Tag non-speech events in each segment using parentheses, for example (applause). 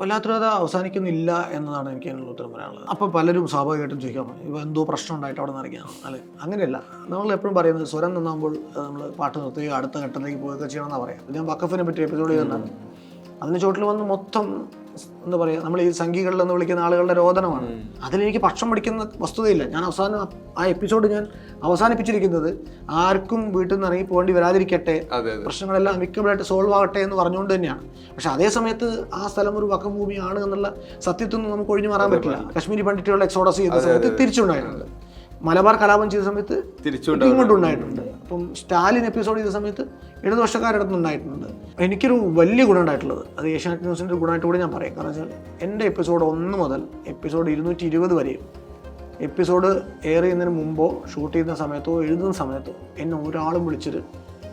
വല്ലാത്തൊരു അത് അവസാനിക്കുന്നില്ല എന്നതാണ് എനിക്ക് അതിനുള്ള ഉത്തരം പറയാനുള്ളത്. അപ്പോൾ പലരും സ്വാഭാവികമായിട്ടും ചോദിക്കാം ഇപ്പോൾ എന്തോ പ്രശ്നം ഉണ്ടായിട്ട് അവിടെ നിന്ന് ഇറങ്ങിയാണ് അല്ലെ? അങ്ങനെയല്ല. നമ്മൾ എപ്പോഴും പറയുന്നത് സ്വരം നന്നാകുമ്പോൾ നമ്മൾ പാട്ട് നിർത്തുകയോ അടുത്ത ഘട്ടത്തിലേക്ക് പോവുകയൊക്കെ ചെയ്യണമെന്നാണ് പറയാം. ഞാൻ വക്കഫിനെ പറ്റി എപ്പിസോഡ് ചെയ്യുന്നതാണ് അതിന് ചോട്ടിൽ വന്ന് മൊത്തം എന്താ പറയുക നമ്മൾ ഈ സംഘികളിൽ എന്ന് വിളിക്കുന്ന ആളുകളുടെ രോദനമാണ്. അതിലെനിക്ക് പക്ഷം പിടിക്കുന്ന വസ്തുതയില്ല. ഞാൻ അവസാനം ആ എപ്പിസോഡ് ഞാൻ അവസാനിപ്പിച്ചിരിക്കുന്നത് ആർക്കും വീട്ടിൽ നിന്ന് ഇറങ്ങി പോകേണ്ടി വരാതിരിക്കട്ടെ പ്രശ്നങ്ങളെല്ലാം അമിക്കബിളായിട്ട് സോൾവ് ആകട്ടെ എന്ന് പറഞ്ഞുകൊണ്ട് തന്നെയാണ്. പക്ഷെ അതേ സമയത്ത് ആ സ്ഥലം ഒരു വക്കം ഭൂമിയാണ് എന്നുള്ള സത്യത്തൊന്നും നിന്ന് നമുക്ക് ഒഴിഞ്ഞു മാറാൻ പറ്റില്ല. കശ്മീരി പണ്ഡിറ്റുകളുടെ എക്സോഡസ് ചെയ്ത സമയത്ത് തിരിച്ചുണ്ടായിട്ടുണ്ട് മലബാർ കലാപം ചെയ്ത സമയത്ത് തിരിച്ചുകൊണ്ട് അപ്പം സ്റ്റാലിൻ എപ്പിസോഡ് ചെയ്ത സമയത്ത് ഇടതുപക്ഷക്കാരുടെ അടുത്ത് ഉണ്ടായിട്ടുണ്ട് എനിക്കൊരു വലിയ ഗുണമുണ്ടായിട്ടുള്ളത്. അത് ഏഷ്യാനെറ്റ് ന്യൂസിന്റെ ഗുണമായിട്ട് കൂടി ഞാൻ പറയാം. കാരണം വെച്ചാൽ എന്റെ എപ്പിസോഡ് ഒന്ന് മുതൽ എപ്പിസോഡ് ഇരുന്നൂറ്റി ഇരുപത് വരെയും എപ്പിസോഡ് എയർ ചെയ്യുന്നതിന് മുമ്പോ ഷൂട്ട് ചെയ്യുന്ന സമയത്തോ എഴുതുന്ന സമയത്തോ എന്നെ ഒരാളും വിളിച്ചിട്ട്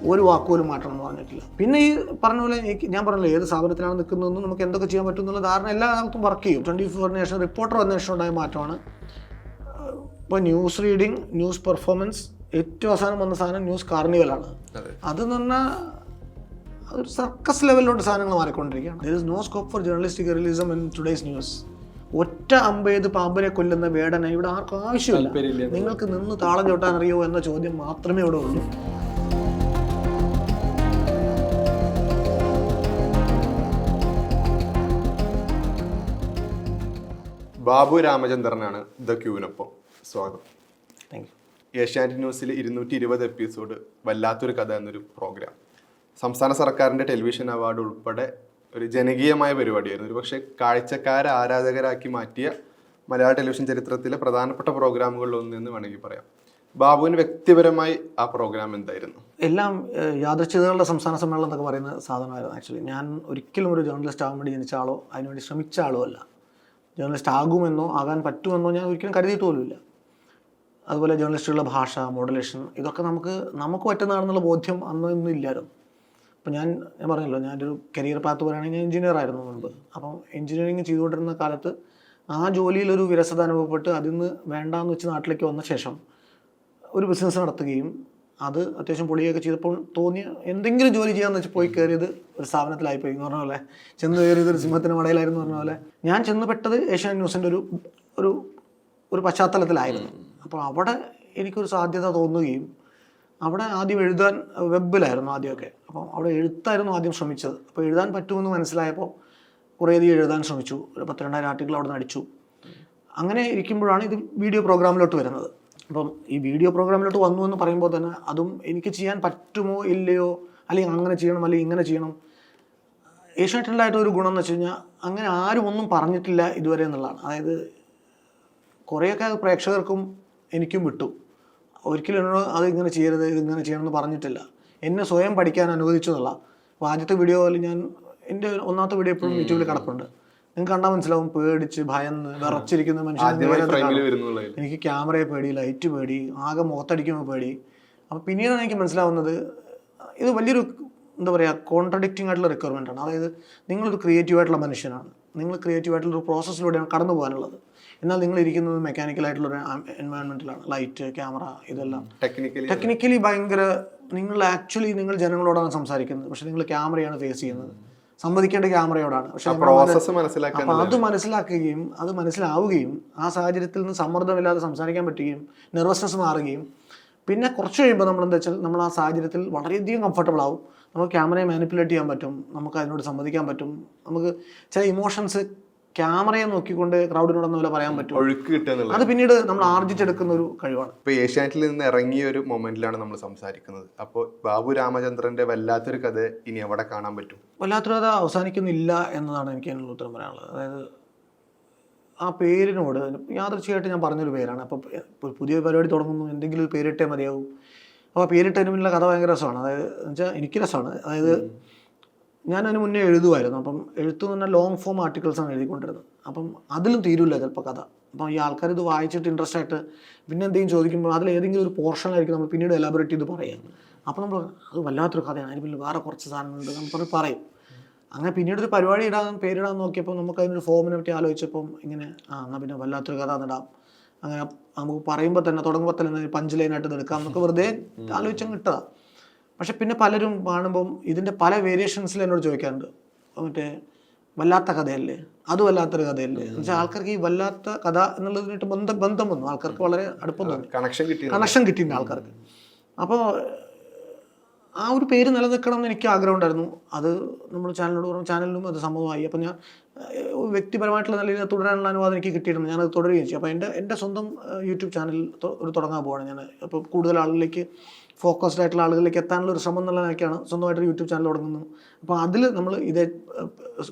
ഒരു വാക്കുപോലും മാറ്റണം എന്ന് പറഞ്ഞിട്ടില്ല. പിന്നെ ഈ പറഞ്ഞ പോലെ എനിക്ക് ഞാൻ പറഞ്ഞല്ലോ ഏത് സ്ഥാപനത്തിലാണ് നിൽക്കുന്നതെന്നും നമുക്ക് എന്തൊക്കെ ചെയ്യാൻ പറ്റും എന്നുള്ള ധാരണ എല്ലാ വർക്ക് ചെയ്യും. ട്വന്റി ഫോർ നേഷൻ റിപ്പോർട്ടർ വന്ന ശേഷം ഉണ്ടായ മാറ്റമാണ്. ഇപ്പോൾ ന്യൂസ് റീഡിങ് ന്യൂസ് പെർഫോമൻസ് ഏറ്റവും അവസാനം വന്ന സാധനം ന്യൂസ് കാർണിവലാണ്. അതെ. അതെന്ന് പറഞ്ഞാൽ അതൊരു സർക്കസ് ലെവലിലോട്ട് സാധനങ്ങൾ മാറിക്കൊണ്ടിരിക്കുകയാണ്. There is no scope for journalistic realism in today's news ഒറ്റ അമ്പേത് പാമ്പനെ കൊല്ലുന്ന വേടന ഇവിടെ ആർക്കും ആവശ്യമില്ല. നിങ്ങൾക്ക് നിന്ന് താളം ചവിട്ടാൻ അറിയോ എന്ന ചോദ്യം മാത്രമേ ഇവിടെ ഉള്ളൂ. ബാബു രാമചന്ദ്രനാണ് ദ ക്യൂവിനൊപ്പം സ്വാഗതം. ഏഷ്യാനെറ്റ് ന്യൂസിൽ ഇരുന്നൂറ്റി ഇരുപത് എപ്പിസോഡ് വല്ലാത്തൊരു കഥ എന്നൊരു പ്രോഗ്രാം സംസ്ഥാന സർക്കാരിന്റെ ടെലിവിഷൻ അവാർഡ് ഉൾപ്പെടെ ഒരു ജനകീയമായ പരിപാടിയായിരുന്നു. ഒരു പക്ഷേ കാഴ്ചക്കാരെ ആരാധകരാക്കി മാറ്റിയ മലയാള ടെലിവിഷൻ ചരിത്രത്തിലെ പ്രധാനപ്പെട്ട പ്രോഗ്രാമുകളിൽ ഒന്നെന്ന് വേണമെങ്കിൽ പറയാം. ബാബുവിന് വ്യക്തിപരമായി ആ പ്രോഗ്രാം എന്തായിരുന്നു? എല്ലാം ഏഹ്, സംസ്ഥാന സമ്മേളനം എന്നൊക്കെ പറയുന്ന സാധനമായിരുന്നു ആക്ച്വലി ഞാൻ ഒരിക്കലും ഒരു ജേർണലിസ്റ്റ് ആകാൻ വേണ്ടി ജനിച്ച ആളോ അതിനുവേണ്ടി ശ്രമിച്ച ആളോ അല്ല. ജേർണലിസ്റ്റ് ആകുമെന്നോ ആകാൻ പറ്റുമെന്നോ ഞാൻ ഒരിക്കലും കരുതിയിട്ട് പോലുമില്ല. അതുപോലെ ജേർണലിസ്റ്റുകളുടെ ഭാഷ മോഡലേഷൻ ഇതൊക്കെ നമുക്ക് നമുക്ക് പറ്റുന്നതാണെന്നുള്ള ബോധ്യം അന്ന് ഇല്ലായിരുന്നു. അപ്പോൾ ഞാൻ ഞാൻ പറഞ്ഞല്ലോ ഞാനൊരു കരിയർ പാത്ത് പറയുകയാണെങ്കിൽ ഞാൻ എഞ്ചിനീയർ ആയിരുന്നു മുൻപ്. അപ്പം എഞ്ചിനീയറിങ് ചെയ്തുകൊണ്ടിരുന്ന കാലത്ത് ആ ജോലിയിൽ ഒരു വിരസത അനുഭവപ്പെട്ട് അതിൽ നിന്ന് വേണ്ടാന്ന് വെച്ച് നാട്ടിലേക്ക് വന്ന ശേഷം ഒരു ബിസിനസ് നടത്തുകയും അത് അത്യാവശ്യം പൊളിയൊക്കെ ചെയ്തപ്പോൾ തോന്നിയ എന്തെങ്കിലും ജോലി ചെയ്യാമെന്ന് വെച്ച് പോയി കയറിയത് ഒരു സ്ഥാപനത്തിലായി പോയി എന്ന് പറഞ്ഞ പോലെ. ചെന്ന് കയറിയത് ഒരു സിംഹത്തിന് മടയിലായിരുന്നു പറഞ്ഞ പോലെ. ഞാൻ ചെന്ന് പെട്ടത് ഏഷ്യാൻ ന്യൂസിന്റെ ഒരു ഒരു ഒരു പശ്ചാത്തലത്തിലായിരുന്നു. അപ്പോൾ അവിടെ എനിക്കൊരു സാധ്യത തോന്നുകയും അവിടെ ആദ്യം എഴുതാൻ വെബിലായിരുന്നു ആദ്യമൊക്കെ. അപ്പോൾ അവിടെ എഴുത്തായിരുന്നു ആദ്യം ശ്രമിച്ചത്. അപ്പോൾ എഴുതാൻ പറ്റുമെന്ന് മനസ്സിലായപ്പോൾ കുറേയധികം എഴുതാൻ ശ്രമിച്ചു. ഒരു പത്ത് രണ്ടായിരം ആർട്ടിക്കിൾ അവിടെ നിന്ന് അടിച്ചു. അങ്ങനെ ഇരിക്കുമ്പോഴാണ് ഇത് വീഡിയോ പ്രോഗ്രാമിലോട്ട് വരുന്നത്. അപ്പം ഈ വീഡിയോ പ്രോഗ്രാമിലോട്ട് വന്നു എന്ന് പറയുമ്പോൾ തന്നെ അതും എനിക്ക് ചെയ്യാൻ പറ്റുമോ ഇല്ലയോ അല്ലെങ്കിൽ അങ്ങനെ ചെയ്യണം അല്ലെങ്കിൽ ഇങ്ങനെ ചെയ്യണം ഏഷ്യാനെറ്റിലായിട്ട് ഒരു ഗുണം എന്ന് വെച്ച് കഴിഞ്ഞാൽ അങ്ങനെ ആരും ഒന്നും പറഞ്ഞിട്ടില്ല ഇതുവരെ എന്നുള്ളതാണ്. അതായത് കുറേയൊക്കെ പ്രേക്ഷകർക്കും എനിക്കും വിട്ടു. ഒരിക്കലും എന്നോട് അത് ഇങ്ങനെ ചെയ്യരുത് ഇതിങ്ങനെ ചെയ്യണമെന്ന് പറഞ്ഞിട്ടില്ല. എന്നെ സ്വയം പഠിക്കാൻ അനുവദിച്ചു എന്നുള്ള. അപ്പോൾ ആദ്യത്തെ വീഡിയോ പോലെ ഞാൻ എന്റെ ഒന്നാമത്തെ വീഡിയോ എപ്പോഴും യൂട്യൂബിൽ കിടപ്പുണ്ട്. നിങ്ങൾക്ക് കണ്ടാൽ മനസ്സിലാവും പേടിച്ച് ഭയന്ന് വിറച്ചിരിക്കുന്ന മനുഷ്യൻ. എനിക്ക് ക്യാമറയെ പേടി ലൈറ്റ് പേടി ആകെ മുഖത്തടിക്കുമ്പോൾ പേടി. അപ്പോൾ പിന്നീടാണ് എനിക്ക് മനസ്സിലാവുന്നത് ഇത് വലിയൊരു എന്താ പറയുക കോൺട്രഡിക്റ്റിംഗ് ആയിട്ടുള്ള റിക്വയർമെന്റ് ആണ്. അതായത് നിങ്ങളൊരു ക്രിയേറ്റീവ് ആയിട്ടുള്ള മനുഷ്യനാണ്. നിങ്ങൾ ക്രിയേറ്റീവ് ആയിട്ടുള്ള ഒരു പ്രോസസ്സിലൂടെയാണ് കടന്നു പോകാനുള്ളത് എന്നാൽ നിങ്ങൾ ഇരിക്കുന്നത് മെക്കാനിക്കൽ ആയിട്ടുള്ള ഒരു എൻവയോൺമെന്റിലാണ് ലൈറ്റ് ക്യാമറ ഇതെല്ലാം. ടെക്നിക്കലി ടെക്നിക്കലി ഭയങ്കര നിങ്ങൾ ആക്ച്വലി നിങ്ങൾ ജനങ്ങളോടാണ് സംസാരിക്കുന്നത്. പക്ഷെ നിങ്ങൾ ക്യാമറയാണ് ഫേസ് ചെയ്യുന്നത്. സമ്മതിക്കേണ്ട ക്യാമറയോടാണ്. പക്ഷെ അത് മനസ്സിലാക്കുകയും അത് മനസ്സിലാവുകയും ആ സാഹചര്യത്തിൽ നിന്ന് സമ്മർദ്ദമില്ലാതെ സംസാരിക്കാൻ പറ്റുകയും നെർവസ്നെസ് മാറുകയും പിന്നെ കുറച്ച് കഴിയുമ്പോൾ നമ്മൾ എന്താ വെച്ചാൽ നമ്മൾ ആ സാഹചര്യത്തിൽ വളരെയധികം കംഫർട്ടബിൾ ആവും. നമുക്ക് ക്യാമറയെ മാനിപ്പുലേറ്റ് ചെയ്യാൻ പറ്റും. നമുക്ക് അതിനോട് സമ്മതിക്കാൻ പറ്റും. നമുക്ക് ചില ഇമോഷൻസ് ക്യാമറയെ നോക്കിക്കൊണ്ട് ക്രൗഡിനോടൊന്നും പോലെ പറയാൻ പറ്റും ഒഴുക്ക് കിട്ടുക അത് പിന്നീട് നമ്മൾ ആർജിച്ചെടുക്കുന്ന ഒരു കഴിവാണ്. ഇപ്പൊ ഏഷ്യാനെറ്റിൽ നിന്ന് ഇറങ്ങിയ ഒരു മൊമെന്റിലാണ് നമ്മൾ സംസാരിക്കുന്നത്. അപ്പോൾ ബാബു രാമചന്ദ്രന്റെ വല്ലാത്തൊരു കഥ ഇനി എവിടെ കാണാൻ പറ്റും? വല്ലാത്തൊരു കഥ അവസാനിക്കുന്നില്ല എന്നതാണ് എനിക്ക് അതിനുള്ള ഉത്തരം പറയാനുള്ളത്. അതായത് ആ പേരിനോട് യാദൃച്ഛികമായിട്ട് ഞാൻ പറഞ്ഞൊരു പേരാണ്. അപ്പോൾ പുതിയ പരിപാടി തുടങ്ങുന്നു. എന്തെങ്കിലും ഒരു പേരിട്ടേ മതിയാവും. അപ്പോൾ ആ പേരിട്ടതിന് പിന്നിലുള്ള കഥ ഭയങ്കര രസമാണ്. അതായത് വെച്ചാൽ എനിക്ക് രസമാണ്. അതായത് ഞാൻ അതിന് മുന്നേ എഴുതുമായിരുന്നു അപ്പം എഴുത്ത് എന്ന് പറഞ്ഞാൽ ലോങ് ഫോം ആർട്ടിക്കിൾസാണ് എഴുതിക്കൊണ്ടിരുന്നത്. അപ്പം അതിലും തീരുമില്ല ചിലപ്പോൾ കഥ. അപ്പം ഈ ആൾക്കാർ ഇത് വായിച്ചിട്ട് ഇൻട്രസ്റ്റ് ആയിട്ട് പിന്നെ എന്തെങ്കിലും ചോദിക്കുമ്പോൾ അതിൽ ഏതെങ്കിലും ഒരു പോർഷനായിരിക്കും നമ്മൾ പിന്നീട് എലാബറേറ്റ് ചെയ്ത് പറയാം അപ്പോൾ നമ്മൾ അത് വല്ലാത്തൊരു കഥയാണ്. അതിന് പിന്നെ വേറെ കുറച്ച് സാധനങ്ങളുണ്ട് നമ്മൾ പറഞ്ഞ് പറയും. അങ്ങനെ പിന്നീട് ഒരു പരിപാടി ഇടാൻ പേരിടാൻ നോക്കിയപ്പോൾ നമുക്ക് അതിനൊരു ഫോമിനെ പറ്റി ആലോചിച്ചപ്പം ഇങ്ങനെ ആ എന്നാൽ പിന്നെ വല്ലാത്തൊരു കഥ എന്നിടാം അങ്ങനെ നമുക്ക് പറയുമ്പോൾ തന്നെ തുടങ്ങുമ്പോൾ തന്നെ പഞ്ച് ലൈനായിട്ട് ഇത് എടുക്കാം നമുക്ക് വെറുതെ ആലോചിച്ചങ്ങ് ഇട്ടതാ. പക്ഷെ പിന്നെ പലരും കാണുമ്പം ഇതിന്റെ പല വേരിയേഷൻസിൽ എന്നോട് ചോദിക്കാറുണ്ട്. മറ്റേ വല്ലാത്ത കഥയല്ലേ? അത് വല്ലാത്തൊരു കഥയല്ലേ? എന്ന് വെച്ചാൽ ആൾക്കാർക്ക് ഈ വല്ലാത്ത കഥ എന്നുള്ളതിനായിട്ട് ബന്ധം ബന്ധം വന്നു ആൾക്കാർക്ക് വളരെ അടുപ്പം തോന്നി കണക്ഷൻ കിട്ടി കണക്ഷൻ കിട്ടിയിട്ടുണ്ട് ആൾക്കാർക്ക്. അപ്പോൾ ആ ഒരു പേര് നിലനിൽക്കണം എന്ന് എനിക്ക് ആഗ്രഹം ഉണ്ടായിരുന്നു അത് നമ്മൾ ചാനലിനോട് പറഞ്ഞു ചാനലിനും അത് സമ്മതമായി അപ്പം ഞാൻ വ്യക്തിപരമായിട്ടുള്ള നല്ല അത് തുടരാനുള്ള അനുവാദം എനിക്ക് കിട്ടിയിട്ടുണ്ട് ഞാനത് തുടരുകയും ചെയ്യും അപ്പോൾ എന്റെ എന്റെ സ്വന്തം യൂട്യൂബ് ചാനൽ ഒരു തുടങ്ങാൻ പോവാണ് ഞാൻ. അപ്പോൾ കൂടുതൽ ആളുകളിലേക്ക് ഫോക്കസ്ഡ് ആയിട്ടുള്ള ആളുകളിലേക്ക് എത്താനുള്ള ഒരു ശ്രമം എന്നുള്ള നിലയ്ക്കാണ് സ്വന്തമായിട്ട് യൂട്യൂബ് ചാനൽ തുടങ്ങുന്നത് അപ്പോൾ അതിൽ നമ്മൾ ഇതേ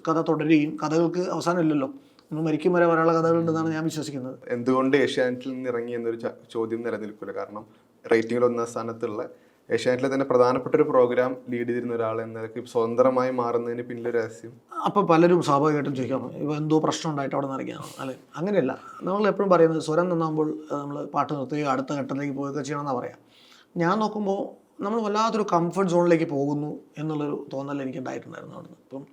കഥ തുടരുകയും കഥകൾക്ക് അവസാനമില്ലല്ലോ. നമ്മൾ മരിക്കും വരെ വരാനുള്ള കഥകളുണ്ടെന്നാണ് ഞാൻ വിശ്വസിക്കുന്നത്. എന്തുകൊണ്ട് ഏഷ്യാനെറ്റിൽ നിന്ന് ഇറങ്ങി എന്നൊരു ചോദ്യം നിലനിൽക്കില്ല കാരണം റേറ്റിംഗിൽ ഒന്നാം സ്ഥാനത്തുള്ള ഏഷ്യാനെറ്റിലെ തന്നെ പ്രധാനപ്പെട്ട ഒരു പ്രോഗ്രാം ലീഡ് ചെയ്തിരുന്ന ഒരാൾ എന്നൊക്കെ സ്വതന്ത്രമായി മാറുന്നതിന് പിന്നിലെ രഹസ്യം. അപ്പോൾ പലരും സ്വാഭാവികമായിട്ടും ചോദിക്കാം ഇപ്പോൾ എന്തോ പ്രശ്നം ഉണ്ടായിട്ട് അവിടെ നിന്ന് ഇറങ്ങിയാണോ അല്ലെ? അങ്ങനെയല്ല. നമ്മൾ എപ്പോഴും പറയുന്നത് സ്വരം നന്നാകുമ്പോൾ നമ്മൾ പാട്ട് നിർത്തുകയോ അടുത്ത ഘട്ടത്തിലേക്ക് പോവുകയൊക്കെ ചെയ്യണമെന്നാണ് പറയാം. ഞാൻ നോക്കുമ്പോൾ നമ്മൾ വല്ലാത്തൊരു കംഫർട്ട് സോണിലേക്ക് പോകുന്നു എന്നുള്ളൊരു തോന്നൽ എനിക്ക് ഉണ്ടായിട്ടുണ്ടായിരുന്നു അവിടുന്ന്. അപ്പം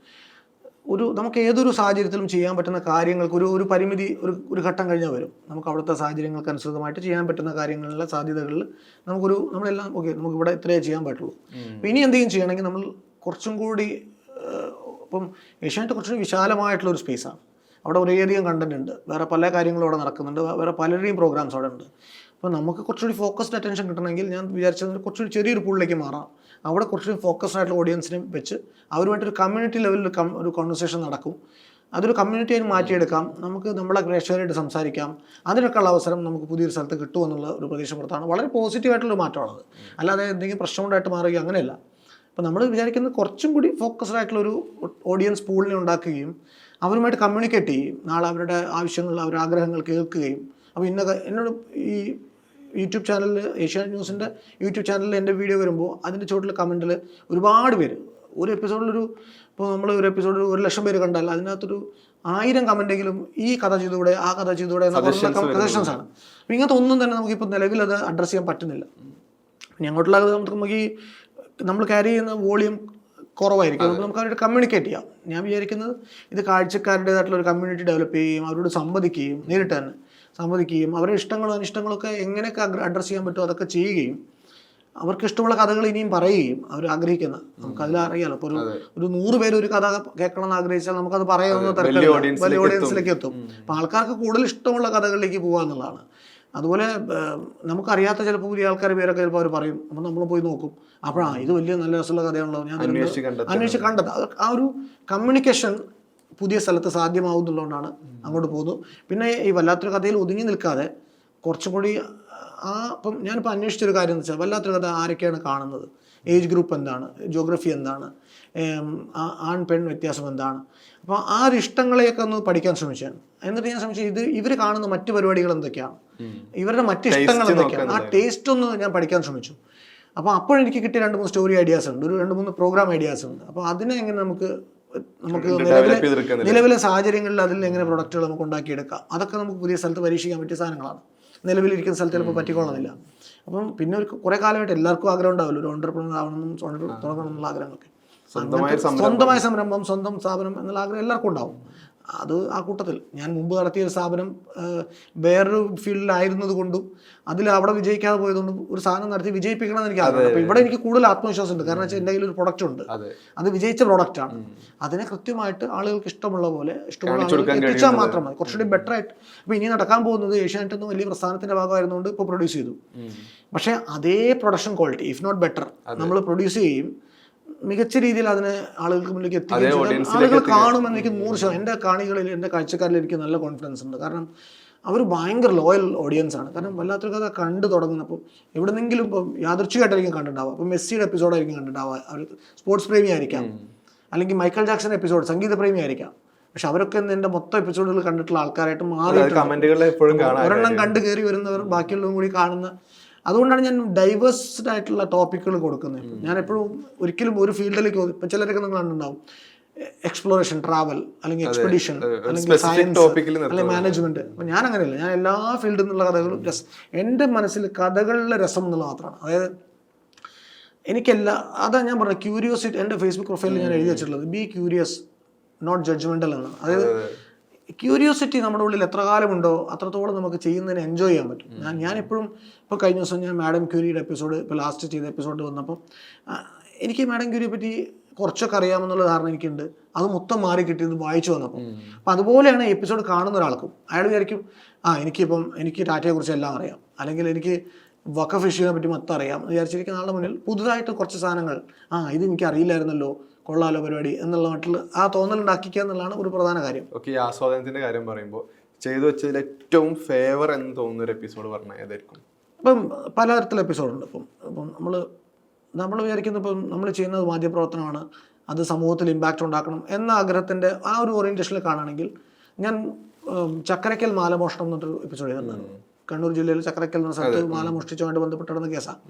ഒരു നമുക്ക് ഏതൊരു സാഹചര്യത്തിലും ചെയ്യാൻ പറ്റുന്ന കാര്യങ്ങൾക്ക് ഒരു ഒരു പരിമിതി ഒരു ഒരു ഘട്ടം കഴിഞ്ഞാൽ വരും. നമുക്ക് അവിടുത്തെ സാഹചര്യങ്ങൾക്ക് അനുസൃതമായിട്ട് ചെയ്യാൻ പറ്റുന്ന കാര്യങ്ങളിലെ സാധ്യതകളിൽ നമുക്കൊരു നമ്മളെല്ലാം ഓക്കെ നമുക്ക് ഇവിടെ ഇത്രയേ ചെയ്യാൻ പറ്റുള്ളൂ. അപ്പം ഇനി എന്തെങ്കിലും ചെയ്യണമെങ്കിൽ നമ്മൾ കുറച്ചും കൂടി ഇപ്പം ഏഷ്യാനെറ്റ് കുറച്ചും വിശാലമായിട്ടുള്ള ഒരു സ്പേസാണ് അവിടെ ഒരേയധികം കണ്ടന്റ് ഉണ്ട്. വേറെ പല കാര്യങ്ങളും അവിടെ നടക്കുന്നുണ്ട്. വേറെ പലരുടെയും പ്രോഗ്രാംസ് അവിടെ ഉണ്ട്. അപ്പോൾ നമുക്ക് കുറച്ചുകൂടി ഫോക്കസ്ഡ് അറ്റൻഷൻ കിട്ടണമെങ്കിൽ ഞാൻ വിചാരിച്ചത് കുറച്ചുകൂടി ചെറിയൊരു പൂളിലേക്ക് മാറാം. അവിടെ കുറച്ചുകൂടി ഫോക്കസ്ഡ് ആയിട്ടുള്ള ഓഡിയൻസിനെ വെച്ച് അവരുമായിട്ടൊരു കമ്മ്യൂണിറ്റി ലെവലിൽ ഒരു കോൺവെർസേഷൻ നടക്കും. അതൊരു കമ്മ്യൂണിറ്റി ആയി മാറ്റിയെടുക്കാം. നമുക്ക് നമ്മളെ പ്രേക്ഷകരായിട്ട് സംസാരിക്കാം. അതിനൊക്കെ ഉള്ള അവസരം നമുക്ക് പുതിയൊരു സ്ഥലത്ത് കിട്ടുമെന്നുള്ള ഒരു പ്രതീക്ഷ പുറത്താണ് വളരെ പോസിറ്റീവായിട്ടുള്ള മാറ്റമാണത് അല്ലാതെ എന്തെങ്കിലും പ്രശ്നം ഉണ്ടായിട്ട് മാറുകയോ അങ്ങനെയല്ല. അപ്പോൾ നമ്മൾ വിചാരിക്കുന്നത് കുറച്ചും കൂടി ഫോക്കസ്ഡ് ആയിട്ടുള്ള ഒരു ഓഡിയൻസ് പൂളിനെ ഉണ്ടാക്കുകയും അവരുമായിട്ട് കമ്മ്യൂണിക്കേറ്റ് ചെയ്യും നാളെ അവരുടെ ആവശ്യങ്ങൾ അവരുടെ ആഗ്രഹങ്ങൾ കേൾക്കുകയും അപ്പോൾ ഇന്ന എന്നോട് ഈ യൂട്യൂബ് ചാനലിൽ ഏഷ്യാനെറ്റ് ന്യൂസിന്റെ യൂട്യൂബ് ചാനലിൽ എന്റെ വീഡിയോ വരുമ്പോൾ അതിന്റെ ചോട്ടിൽ കമന്റിൽ ഒരുപാട് പേര് ഒരു എപ്പിസോഡിലൊരു ഇപ്പോൾ നമ്മൾ ഒരു എപ്പിസോഡിൽ ഒരു ലക്ഷം പേര് കണ്ടാൽ അതിനകത്തൊരു ആയിരം കമന്റെങ്കിലും ഈ കഥ ചെയ്തുകൂടെ ആ കഥ ചെയ്തുകൂടെ സജഷൻസ് ആണ്. അപ്പോൾ ഇങ്ങനത്തെ ഒന്നും തന്നെ നമുക്കിപ്പോൾ നിലവിൽ അത് അഡ്രസ്സ് ചെയ്യാൻ പറ്റുന്നില്ല. ഇനി അങ്ങോട്ടുള്ള നമുക്ക് നമുക്ക് ഈ നമ്മൾ ക്യാരി ചെയ്യുന്ന വോളിയം കുറവായിരിക്കും. അപ്പോൾ നമുക്ക് അവരോട് കമ്മ്യൂണിക്കേറ്റ് ചെയ്യാം. ഞാൻ വിചാരിക്കുന്നത് ഇത് കാഴ്ചക്കാരുടേതായിട്ടുള്ള ഒരു കമ്മ്യൂണിറ്റി ഡെവലപ്പ് ചെയ്യുകയും അവരോട് സംവദിക്കുകയും നേരിട്ട് തന്നെ. സംവദിക്കുകയും അവരുടെ ഇഷ്ടങ്ങളും അനിഷ്ടങ്ങളും ഒക്കെ എങ്ങനെയൊക്കെ അഡ്രസ്സ് ചെയ്യാൻ പറ്റുമോ അതൊക്കെ ചെയ്യുകയും അവർക്ക് ഇഷ്ടമുള്ള കഥകൾ ഇനിയും പറയുകയും അവർ ആഗ്രഹിക്കുന്ന നമുക്ക് അതിൽ അറിയാലോ. ഇപ്പോൾ ഒരു ഒരു നൂറ് പേര് ഒരു കഥ കേൾക്കണം എന്ന് ആഗ്രഹിച്ചാൽ നമുക്കത് പറയാവുന്ന തരത്തിൽ വലിയ ഓഡിയൻസിലേക്ക് എത്തും. അപ്പം ആൾക്കാർക്ക് കൂടുതൽ ഇഷ്ടമുള്ള കഥകളിലേക്ക് പോകുക എന്നുള്ളതാണ്. അതുപോലെ നമുക്കറിയാത്ത ചിലപ്പോൾ പുതിയ ആൾക്കാർ പേരൊക്കെ ചിലപ്പോൾ അവർ പറയും. അപ്പം നമ്മൾ പോയി നോക്കും. അപ്പോഴാണ് ഇത് വലിയ നല്ല രസമുള്ള കഥയാണല്ലോ. ഞാൻ അന്വേഷിച്ച്. കണ്ടത് ആ ഒരു കമ്മ്യൂണിക്കേഷൻ പുതിയ സ്ഥലത്ത് സാധ്യമാവുന്നുള്ളതുകൊണ്ടാണ് അങ്ങോട്ട് പോകുന്നു പിന്നെ ഈ വല്ലാത്തൊരു കഥയിൽ ഒതുങ്ങി നിൽക്കാതെ കുറച്ചും കൂടി ആ ഇപ്പം ഞാനിപ്പോൾ അന്വേഷിച്ചൊരു കാര്യം എന്ന് വെച്ചാൽ വല്ലാത്തൊരു കഥ ആരൊക്കെയാണ് കാണുന്നത്? ഏജ് ഗ്രൂപ്പ് എന്താണ്? ജോഗ്രഫി എന്താണ്? ആൺ പെൺ വ്യത്യാസം എന്താണ്? അപ്പോൾ ആ ഒരു ഇഷ്ടങ്ങളെയൊക്കെ ഒന്ന് പഠിക്കാൻ ശ്രമിച്ചാണ്. എന്നിട്ട് ഞാൻ ശ്രമിച്ചു ഇത് ഇവർ കാണുന്ന മറ്റു പരിപാടികൾ എന്തൊക്കെയാണ്? ഇവരുടെ മറ്റ് ഇഷ്ടങ്ങൾ എന്തൊക്കെയാണ്? ആ ടേസ്റ്റ് ഒന്ന് ഞാൻ പഠിക്കാൻ ശ്രമിച്ചു. അപ്പോൾ അപ്പോഴെനിക്ക് കിട്ടിയ രണ്ട് മൂന്ന് സ്റ്റോറി ഐഡിയാസ് ഉണ്ട്. ഒരു രണ്ട് മൂന്ന് പ്രോഗ്രാം ഐഡിയാസ് ഉണ്ട്. അപ്പോൾ അതിനെ എങ്ങനെ നമുക്ക് നമുക്ക് നിലവിലെ നിലവിലെ സാഹചര്യങ്ങളിൽ അതിൽ എങ്ങനെ പ്രൊഡക്റ്റുകൾ നമുക്ക് ഉണ്ടാക്കിയെടുക്കാം? അതൊക്കെ നമുക്ക് പുതിയ സ്ഥലത്ത് പരീക്ഷിക്കാൻ പറ്റിയ സാധനങ്ങളാണ്. നിലവിലിരിക്കുന്ന സ്ഥലത്ത് ചിലപ്പോൾ പറ്റിക്കൊള്ളുന്നില്ല അപ്പം പിന്നെ ഒരു കുറേ കാലമായിട്ട് എല്ലാവർക്കും ആഗ്രഹം ഉണ്ടാവില്ല. ഒരു ഓണ്ടർപ്രണർ ആവണമെന്നും തുടങ്ങണം എന്നുള്ള ആഗ്രഹങ്ങളൊക്കെ. സ്വന്തമായ സംരംഭം സ്വന്തം സ്ഥാപനം എന്നുള്ള ആഗ്രഹം എല്ലാവർക്കും ഉണ്ടാവും. അത് ആ കൂട്ടത്തിൽ. ഞാൻ മുമ്പ് നടത്തിയ ഒരു സ്ഥാപനം വേറൊരു ഫീൽഡിലായിരുന്നത് കൊണ്ടും അതിൽ അവിടെ വിജയിക്കാതെ പോയതുകൊണ്ടും ഒരു സാധനം നടത്തി വിജയിപ്പിക്കണമെന്ന് എനിക്ക് ആഗ്രഹം അപ്പോൾ ഇവിടെ എനിക്ക് കൂടുതൽ ആത്മവിശ്വാസം ഉണ്ട് കാരണം വെച്ചാൽ എന്റെ കയ്യിൽ ഒരു പ്രൊഡക്റ്റ് ഉണ്ട്. അതെ. വിജയിച്ച പ്രൊഡക്റ്റാണ് അതിനെ കൃത്യമായിട്ട് ആളുകൾക്ക് ഇഷ്ടമുള്ള പോലെ ഇഷ്ടമുള്ള ആളുകൾക്ക് എത്തിച്ചാൽ മാത്രം മതി. കുറച്ചുകൂടി ബെറ്റർ ആയിട്ട്. അപ്പോൾ ഇനി നടക്കാൻ പോകുന്നത് ഏഷ്യാനെറ്റ് ഒന്നും വലിയ പ്രസ്ഥാനത്തിന്റെ ഭാഗമായിരുന്നുകൊണ്ട് ഇപ്പൊ പ്രൊഡ്യൂസ് ചെയ്തു. പക്ഷേ അതേ production quality if not better നമ്മൾ പ്രൊഡ്യൂസ് ചെയ്യും. മികച്ച രീതിയിൽ അതിനെ ആളുകൾക്ക് മുന്നിലേക്ക് എത്തിക്കും ആളുകൾ കാണുമെന്ന് എനിക്ക് നൂറ് ശതമാനം. എന്റെ കാണികളിൽ എന്റെ കാഴ്ചക്കാരിൽ എനിക്ക് നല്ല കോൺഫിഡൻസ് ഉണ്ട്. കാരണം അവർ ഭയങ്കര ലോയൽ ഓഡിയൻസ് ആണ്. കാരണം വല്ലാത്തൊരു കഥ കണ്ടു തുടങ്ങുന്നപ്പോൾ എവിടെന്നെങ്കിലും ഇപ്പം യാദൃച്ഛികമായിട്ടായിരിക്കും കണ്ടിട്ടുണ്ടാവുക. അപ്പം മെസ്സിയുടെ എപ്പിസോഡായിരിക്കും കണ്ടിട്ടുണ്ടാവുക. അവർ സ്പോർട്സ് പ്രേമി ആയിരിക്കാം അല്ലെങ്കിൽ മൈക്കൽ ജാക്സൺ എപ്പിസോഡ് സംഗീത പ്രേമി ആയിരിക്കാം പക്ഷെ അവരൊക്കെ എന്റെ മൊത്തം എപ്പിസോഡുകൾ കണ്ടിട്ടുള്ള ആൾക്കാരായിട്ട് മാറി ഒരെണ്ണം കണ്ടു കയറി വരുന്നവർ ബാക്കിയുള്ളതും കൂടി കാണുന്ന അതുകൊണ്ടാണ് ഞാൻ ഡൈവേഴ്സ്ഡ് ആയിട്ടുള്ള ടോപ്പിക്കുകൾ കൊടുക്കുന്നത്. ഞാൻ എപ്പോഴും ഒരിക്കലും ഒരു ഫീൽഡിലേക്ക് ഇപ്പം ചിലരൊക്കെ നിങ്ങൾ കണ്ടുണ്ടാവും എക്സ്പ്ലോറേഷൻ ട്രാവൽ അല്ലെങ്കിൽ എക്സ്പെഡിഷൻ അല്ലെങ്കിൽ സയൻസ് അല്ലെങ്കിൽ മാനേജ്മെന്റ് അപ്പം ഞാൻ അങ്ങനെയല്ല. ഞാൻ എല്ലാ ഫീൽഡിൽ നിന്നുള്ള കഥകളും രസം എന്റെ മനസ്സിൽ കഥകളിലെ രസം എന്നുള്ളത് മാത്രമാണ്. അതായത് എനിക്കെല്ലാ അതാ ഞാൻ പറഞ്ഞത് ക്യൂരിയോസിറ്റി എന്റെ ഫേസ്ബുക്ക് പ്രൊഫൈലിൽ ഞാൻ എഴുതി വെച്ചിട്ടുള്ളത് ബി ക്യൂരിയസ് നോട്ട് ജഡ്ജ്മെന്റൽ എന്നാണ്. അതായത് ക്യൂരിയോസിറ്റി നമ്മുടെ ഉള്ളിൽ എത്ര കാലമുണ്ടോ അത്രത്തോളം നമുക്ക് ചെയ്യുന്നതിന് എൻജോയ് ചെയ്യാൻ പറ്റും. ഞാൻ ഞാൻ എപ്പോഴും ഇപ്പോൾ കഴിഞ്ഞ ദിവസം ഞാൻ മാഡം ക്യൂരിയുടെ എപ്പിസോഡ് ഇപ്പോൾ ലാസ്റ്റ് ചെയ്ത എപ്പിസോഡ് വന്നപ്പോൾ എനിക്ക് മാഡം ക്യൂരിയെ പറ്റി കുറച്ചൊക്കെ അറിയാമെന്നുള്ള ധാരണ എനിക്കുണ്ട്. അത് മൊത്തം മാറി കിട്ടിയത് വായിച്ചു വന്നപ്പോൾ അപ്പം അതുപോലെയാണ് എപ്പിസോഡ് കാണുന്ന ഒരാൾക്കും. അയാൾ വിചാരിക്കും ആ എനിക്കിപ്പം എനിക്ക് ടാറ്റയെ കുറിച്ച് എല്ലാം അറിയാം. അല്ലെങ്കിൽ എനിക്ക് വക്കഫ് ഇഷ്യൂനെ പറ്റി മൊത്തം അറിയാം. വിചാരിച്ചിരിക്കുന്ന ആളുടെ മുന്നിൽ പുതുതായിട്ട് കുറച്ച് സാധനങ്ങൾ ആ ഇത് എനിക്ക് അറിയില്ലായിരുന്നല്ലോ കൊള്ളാലോ പരിപാടി എന്നുള്ള മട്ടിൽ ആ തോന്നൽ ഉണ്ടാക്കിക്കുക എന്നുള്ളതാണ് ഒരു പ്രധാന കാര്യം. ഓക്കെ ഈ ആസ്വാദനത്തിന്റെ കാര്യം പറയുമ്പോൾ ചെയ്തു വെച്ചതിൽ ഏറ്റവും ഫേവർ എന്ന് തോന്നുന്ന ഒരു എപ്പിസോഡ് പറഞ്ഞാൽ ഏതായിരിക്കും? ഇപ്പം പലതരത്തിലുള്ള എപ്പിസോഡുണ്ട് ഇപ്പം ഇപ്പം നമ്മൾ നമ്മൾ വിചാരിക്കുന്ന ഇപ്പം നമ്മൾ ചെയ്യുന്നത് മാധ്യമപ്രവർത്തനമാണ്. അത് സമൂഹത്തിൽ ഇമ്പാക്റ്റ് ഉണ്ടാക്കണം എന്ന ആഗ്രഹത്തിന്റെ ആ ഒരു ഓറിയന്റേഷനിൽ കാണുകയാണെങ്കിൽ ഞാൻ ചക്കരക്കൽ മാലമോഷണം എന്നൊരു എപ്പിസോഡ് ചെയ്തിട്ടുണ്ടായിരുന്നു കണ്ണൂർ ജില്ലയിൽ ചക്കരക്കൽ എന്ന സ്ഥലത്ത് മാല മോഷ്ടിച്ചുമായിട്ട് ബന്ധപ്പെട്ട് നടന്ന കേസാണ്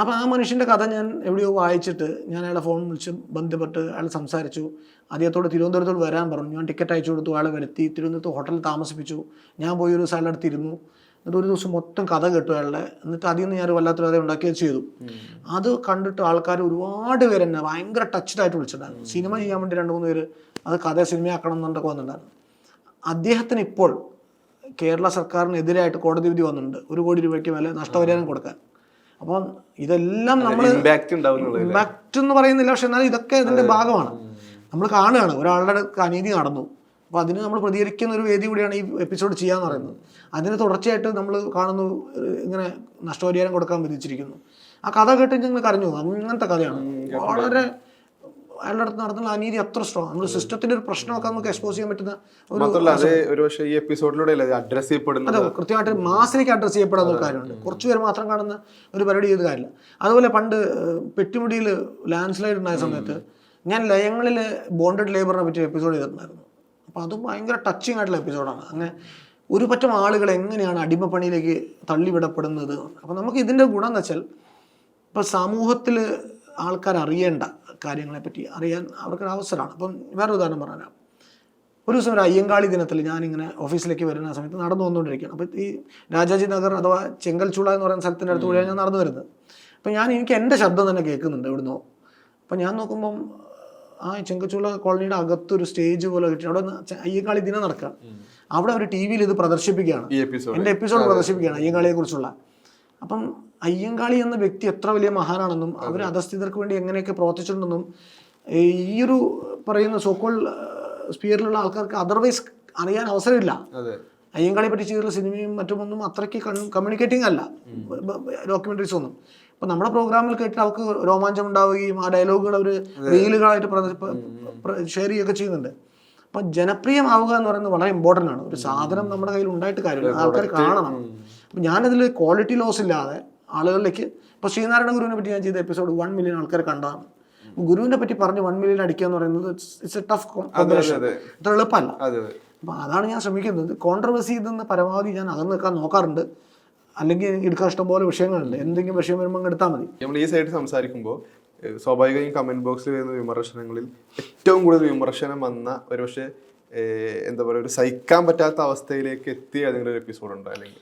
അപ്പോൾ ആ മനുഷ്യന്റെ കഥ ഞാൻ എവിടെയോ വായിച്ചിട്ട് ഞാൻ അയാളെ ഫോൺ വിളിച്ച് ബന്ധപ്പെട്ട് അയാൾ സംസാരിച്ചു. അദ്ദേഹത്തോട് തിരുവനന്തപുരത്തോട് വരാൻ പറഞ്ഞു. ഞാൻ ടിക്കറ്റ് അയച്ചു കൊടുത്തു അയാളെ വരുത്തി. തിരുവനന്തപുരത്ത് ഹോട്ടലിൽ താമസിപ്പിച്ചു. ഞാൻ പോയി ഒരു സ്ഥലം അടുത്തിരുന്നു എന്നിട്ട് ഒരു ദിവസം മൊത്തം കഥ കേട്ടു അയാളുടെ. എന്നിട്ട് അതിൽ നിന്ന് ഞാൻ ഒരു വല്ലാത്ത കഥ ഉണ്ടാക്കുകയും ചെയ്തു. അത് കണ്ടിട്ട് ആൾക്കാർ ഒരുപാട് പേര് എന്നെ ഭയങ്കര ടച്ച്ഡ് ആയിട്ട് വിളിച്ചിട്ടുണ്ടായിരുന്നു. സിനിമ ചെയ്യാൻ വേണ്ടി രണ്ട് മൂന്ന് പേര് അത് കഥ സിനിമയാക്കണം എന്നുണ്ടൊക്കെ വന്നിട്ടുണ്ടായിരുന്നു. അദ്ദേഹത്തിന് ഇപ്പോൾ കേരള സർക്കാരിനെതിരായിട്ട് കോടതി വിധി വന്നിട്ടുണ്ട്. ഒരു കോടി രൂപയ്ക്ക് മേലെ നഷ്ടപരിഹാരം കൊടുക്കാൻ. അപ്പം ഇതെല്ലാം നമ്മൾ ഇമ്പാക്റ്റ് എന്ന് പറയുന്നില്ല പക്ഷെ എന്നാൽ ഇതൊക്കെ ഇതിന്റെ ഭാഗമാണ്. നമ്മൾ കാണുകയാണ്. ഒരാളുടെ അനീതി നടന്നു. അപ്പോൾ അതിന് നമ്മൾ പ്രതികരിക്കുന്ന ഒരു വേദി കൂടിയാണ് ഈ എപ്പിസോഡ് ചെയ്യാന്ന് പറയുന്നത്. അതിന് തുടർച്ചയായിട്ട് നമ്മൾ കാണുന്നു ഇങ്ങനെ നഷ്ടപരിഹാരം കൊടുക്കാൻ വിധിച്ചിരിക്കുന്നു. ആ കഥ കേട്ട് ഞങ്ങൾ കരഞ്ഞു അങ്ങനത്തെ കഥയാണ്. വളരെ അയാളുടെ അടുത്ത് നടത്തുന്ന അനീതി അത്ര സ്ട്രോങ് നമ്മൾ സിസ്റ്റത്തിന്റെ ഒരു പ്രശ്നമൊക്കെ നമുക്ക് എക്സ്പോസ് ചെയ്യാൻ പറ്റുന്ന ഒരു ഈ എപ്പിസോഡിലൂടെ അഡ്രസ് ചെയ്യപ്പെടുന്നത്? അതെ കൃത്യമായിട്ട് മാസിലേക്ക് അഡ്രസ് ചെയ്യപ്പെടാത്ത ഒരു കാര്യമുണ്ട് കുറച്ച് പേര് മാത്രം കാണുന്ന ഒരു പരിപാടി ചെയ്ത കാര്യമില്ല. അതുപോലെ പണ്ട് പെട്ടിമുടിയിൽ ലാൻഡ് സ്ലൈഡ് ഉണ്ടായ സമയത്ത് ഞാൻ ലയങ്ങളിൽ ബോണ്ടഡ് ലേബറിനെ പറ്റി എപ്പിസോഡ് ചെയ്തിട്ടുണ്ടായിരുന്നു. അപ്പോൾ അതും ഭയങ്കര ടച്ചിങ് ആയിട്ടുള്ള എപ്പിസോഡാണ് അങ്ങനെ ഒരു പറ്റം ആളുകൾ എങ്ങനെയാണ് അടിമപ്പണിയിലേക്ക് തള്ളിവിടപ്പെടുന്നത്? അപ്പോൾ നമുക്ക് ഇതിന്റെ ഗുണം എന്ന് വെച്ചാൽ ഇപ്പോൾ സമൂഹത്തിൽ ആൾക്കാർ അറിയേണ്ട കാര്യങ്ങളെപ്പറ്റി അറിയാൻ അവർക്കൊരു അവസരമാണ് അപ്പം വേറെ ഉദാഹരണം പറഞ്ഞുതരാം. ഒരു ദിവസം ഒരു അയ്യങ്കാളി ദിനത്തിൽ ഞാനിങ്ങനെ ഓഫീസിലേക്ക് വരുന്ന സമയത്ത് നടന്നു വന്നുകൊണ്ടിരിക്കുകയാണ്. അപ്പോൾ ഈ രാജാജി നഗർ അഥവാ ചെങ്കൽച്ചൂള എന്ന് പറയുന്ന സ്ഥലത്തിന്റെ അടുത്ത് കൂടിയാണ് ഞാൻ നടന്നു വരുന്നത്. അപ്പം ഞാൻ എനിക്ക് എന്റെ ശബ്ദം തന്നെ കേൾക്കുന്നുണ്ട് ഇവിടുന്ന് അപ്പം ഞാൻ നോക്കുമ്പം ആ ചെങ്കച്ചൂള കോളനിയുടെ അകത്തൊരു സ്റ്റേജ് പോലെ കിട്ടി അവിടെ നിന്ന് അയ്യങ്കാളി ദിനം നടക്കുക. അവിടെ ഒരു ടി വിയിൽ ഇത് പ്രദർശിപ്പിക്കുകയാണ്. എന്റെ എപ്പിസോഡ് പ്രദർശിപ്പിക്കുകയാണ് അയ്യങ്കാളിയെ കുറിച്ചുള്ള അപ്പം അയ്യങ്കാളി എന്ന വ്യക്തി എത്ര വലിയ മഹാനാണെന്നും അവർ അധസ്ഥിതർക്ക് വേണ്ടി എങ്ങനെയൊക്കെ പ്രവർത്തിച്ചിട്ടുണ്ടെന്നും ഈ ഒരു പറയുന്ന സോക്കോൾ സ്പിയറിലുള്ള ആൾക്കാർക്ക് അതർവൈസ് അറിയാൻ അവസരമില്ല. അതെ. അയ്യങ്കാളിയെ പറ്റി ചെയ്തിട്ടുള്ള സിനിമയും മറ്റുമൊന്നും അത്രയ്ക്ക് കമ്മ്യൂണിക്കേറ്റിംഗ് അല്ല. ഡോക്യുമെന്ററീസ് ഒന്നും. അപ്പൊ നമ്മുടെ പ്രോഗ്രാമിൽ കേട്ടിട്ട് അവർക്ക് രോമാഞ്ചം ഉണ്ടാവുകയും ആ ഡയലോഗുകൾ അവർ റീലുകളായിട്ട് ഷെയർ ചെയ്യുകയൊക്കെ ചെയ്യുന്നുണ്ട്. അപ്പൊ ജനപ്രിയമാവുക എന്ന് പറയുന്നത് വളരെ ഇമ്പോർട്ടന്റ് ആണ്. ഒരു സാധനം നമ്മുടെ കയ്യിൽ ഉണ്ടായിട്ട് കാര്യമില്ല. ആൾക്കാർ കാണണം. അപ്പൊ ഞാനതിൽ ക്വാളിറ്റി ലോസ് ഇല്ലാതെ ആളുകളിലേക്ക്. ഇപ്പൊ ശ്രീനാരായണ ഗുരുവിനെ പറ്റി ഞാൻ ചെയ്ത എപ്പിസോഡ് വൺ മില്യൺ ആൾക്കാർ കണ്ടതാണ് ഗുരുവിനെ പറ്റി പറഞ്ഞ് വൺ മില്യൺ അടിക്കുക എന്ന് പറയുന്നത് ഇറ്റ്സ് എ ടഫ് കോമ്പിനേഷൻ. ഇത്ര എളുപ്പമല്ല. അപ്പോൾ അതാണ് ഞാൻ ശ്രമിക്കുന്നത്. കോൺട്രവേഴ്സി നിന്ന് പരമാവധി ഞാൻ അകന്ന് നിൽക്കാൻ നോക്കാറുണ്ട്. അല്ലെങ്കിൽ എടുക്കാൻ ഇഷ്ടംപോലെ വിഷയങ്ങളുണ്ട്. എന്തെങ്കിലും വിഷയം വരുമ്പോൾ അങ്ങ് എടുത്താൽ മതി. നമ്മൾ ഈ സൈഡ് സംസാരിക്കുമ്പോൾ സ്വാഭാവികമായും കമന്റ് ബോക്സിൽ വരുന്ന വിമർശനങ്ങളിൽ ഏറ്റവും കൂടുതൽ വിമർശനം വന്ന ഒരുപക്ഷെ പക്ഷേ എന്താ പറയുക ഒരു സഹിക്കാൻ പറ്റാത്ത അവസ്ഥയിലേക്ക് എത്തിയ ഏതെങ്കിലും ഒരു എപ്പിസോഡ് ഉണ്ടോ? അല്ലെങ്കിൽ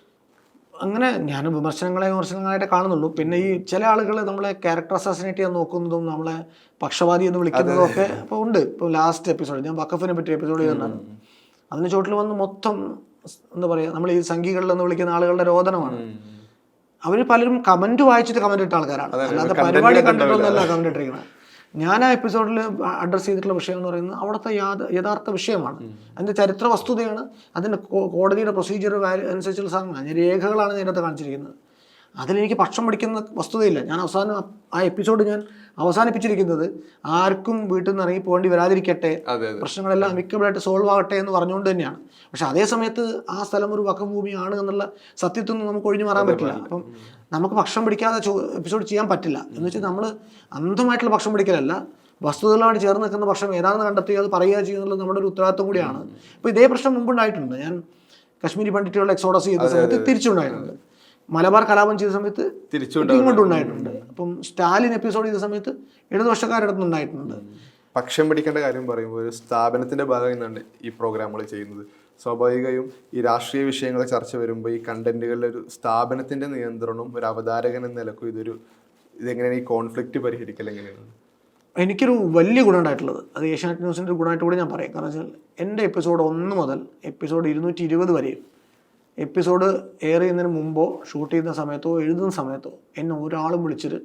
അങ്ങനെ ഞാൻ വിമർശനങ്ങളെ വിമർശനങ്ങളായിട്ട് കാണുന്നുള്ളൂ. പിന്നെ ഈ ചില ആളുകൾ നമ്മളെ ക്യാരക്ടർ അസാസിനേറ്റ് ചെയ്യാൻ നോക്കുന്നതും നമ്മളെ പക്ഷപാതി എന്ന് വിളിക്കുന്നതും ഒക്കെ ഇപ്പോൾ ഉണ്ട്. ഇപ്പോൾ ലാസ്റ്റ് എപ്പിസോഡ് ഞാൻ വക്കഫിനെ പറ്റിയ എപ്പിസോഡ് ചെയ്യുന്നതാണ് അതിന് ചോട്ടിൽ വന്ന് മൊത്തം എന്താ പറയുക നമ്മൾ ഈ സംഘികളിൽ എന്ന് വിളിക്കുന്ന ആളുകളുടെ രോദനമാണ്. അവർ പലരും കമന്റ് വായിച്ചിട്ട് കമന്റ് ഇട്ട ആൾക്കാരാണ്. അല്ലാതെ പരിപാടി കണ്ടിട്ടൊന്നുമല്ല കമന്റ് ഇട്ടിരിക്കുന്നത്. ഞാൻ ആ എപ്പിസോഡിൽ അഡ്രസ്സ് ചെയ്തിട്ടുള്ള വിഷയം എന്ന് പറയുന്നത് അവിടുത്തെ യഥാർത്ഥ വിഷയമാണ്. അതിന്റെ ചരിത്ര വസ്തുതയാണ്. അതിന്റെ കോടതിയുടെ പ്രൊസീജിയർ അനുസരിച്ചുള്ള സാധനമാണ് ഞാൻ രേഖകളാണ് ഇതിനകത്ത് കാണിച്ചിരിക്കുന്നത്. അതിലെനിക്ക് പക്ഷം പിടിക്കുന്ന വസ്തുതയില്ല. ഞാൻ അവസാനം ആ എപ്പിസോഡ് ഞാൻ അവസാനിപ്പിച്ചിരിക്കുന്നത് ആർക്കും വീട്ടിൽ നിന്ന് ഇറങ്ങി പോകേണ്ടി വരാതിരിക്കട്ടെ പ്രശ്നങ്ങളെല്ലാം അമിക്കബിളായിട്ട് സോൾവ് ആകട്ടെ എന്ന് പറഞ്ഞുകൊണ്ട് തന്നെയാണ്. പക്ഷെ അതേ സമയത്ത് ആ സ്ഥലം ഒരു വക്കം ഭൂമിയാണ് എന്നുള്ള സത്യത്തൊന്നും നിന്ന് നമുക്ക് ഒഴിഞ്ഞു മാറാൻ പറ്റില്ല. അപ്പം നമുക്ക് ഭക്ഷണം പിടിക്കാതെ എപ്പിസോഡ് ചെയ്യാൻ പറ്റില്ല. എന്ന് വെച്ചാൽ നമ്മൾ അന്ധമായിട്ടുള്ള ഭക്ഷണം പിടിക്കലല്ല. വസ്തുതകളുമായിട്ട് ചേർന്ന് നിൽക്കുന്ന ഭക്ഷണം ഏതാണെന്ന് കണ്ടെത്തി അത് പറയുക ചെയ്യുന്നുള്ളത് നമ്മുടെ ഒരു ഉത്തരവാദിത്വം കൂടിയാണ്. ഇപ്പോൾ ഇതേ പ്രശ്നം മുമ്പുണ്ടായിട്ടുണ്ട്. ഞാൻ കശ്മീരി പണ്ഡിറ്റുകളുടെ എക്സോഡസ് ചെയ്ത സമയത്ത് തിരിച്ചുണ്ടായിട്ടുണ്ട്. മലബാർ കലാപം ചെയ്ത സമയത്ത് തിരിച്ചുകൊണ്ട് ഇങ്ങോട്ടും ഉണ്ടായിട്ടുണ്ട് അപ്പം സ്റ്റാലിൻ എപ്പിസോഡ് ചെയ്ത സമയത്ത് ഇടതുപക്ഷക്കാരുടെ അടുത്ത് ഉണ്ടായിട്ടുണ്ട് പക്ഷം പിടിക്കേണ്ട കാര്യം പറയുമ്പോൾ ഒരു സ്ഥാപനത്തിന്റെ ഭാഗം ഈ പ്രോഗ്രാമുകൾ ചെയ്യുന്നത്. സ്വാഭാവികയും ഈ രാഷ്ട്രീയ വിഷയങ്ങൾ ചർച്ച വരുമ്പോൾ ഈ കണ്ടന്റുകളിലെ ഒരു സ്ഥാപനത്തിന്റെ നിയന്ത്രണവും ഒരു അവതാരകൻ എന്ന നിലക്കും ഇതൊരു ഇതെങ്ങനെയാണ് ഈ കോൺഫ്ലിക്റ്റ് പരിഹരിക്കൽ എങ്ങനെയാണ്? എനിക്കൊരു വലിയ ഗുണം ഉണ്ടായിട്ടുള്ളത് അത് ഏഷ്യാനെറ്റ് ന്യൂസിന്റെ ഗുണമായിട്ട് കൂടി ഞാൻ പറയാം. കാരണം വെച്ചാൽ എന്റെ എപ്പിസോഡ് ഒന്ന് മുതൽ എപ്പിസോഡ് ഇരുന്നൂറ്റി ഇരുപത് വരെയും എപ്പിസോഡ് എയർ ചെയ്യുന്നതിന് മുമ്പോ ഷൂട്ട് ചെയ്യുന്ന സമയത്തോ എഴുതുന്ന സമയത്തോ എന്നെ ഒരാളും വിളിച്ചിട്ട്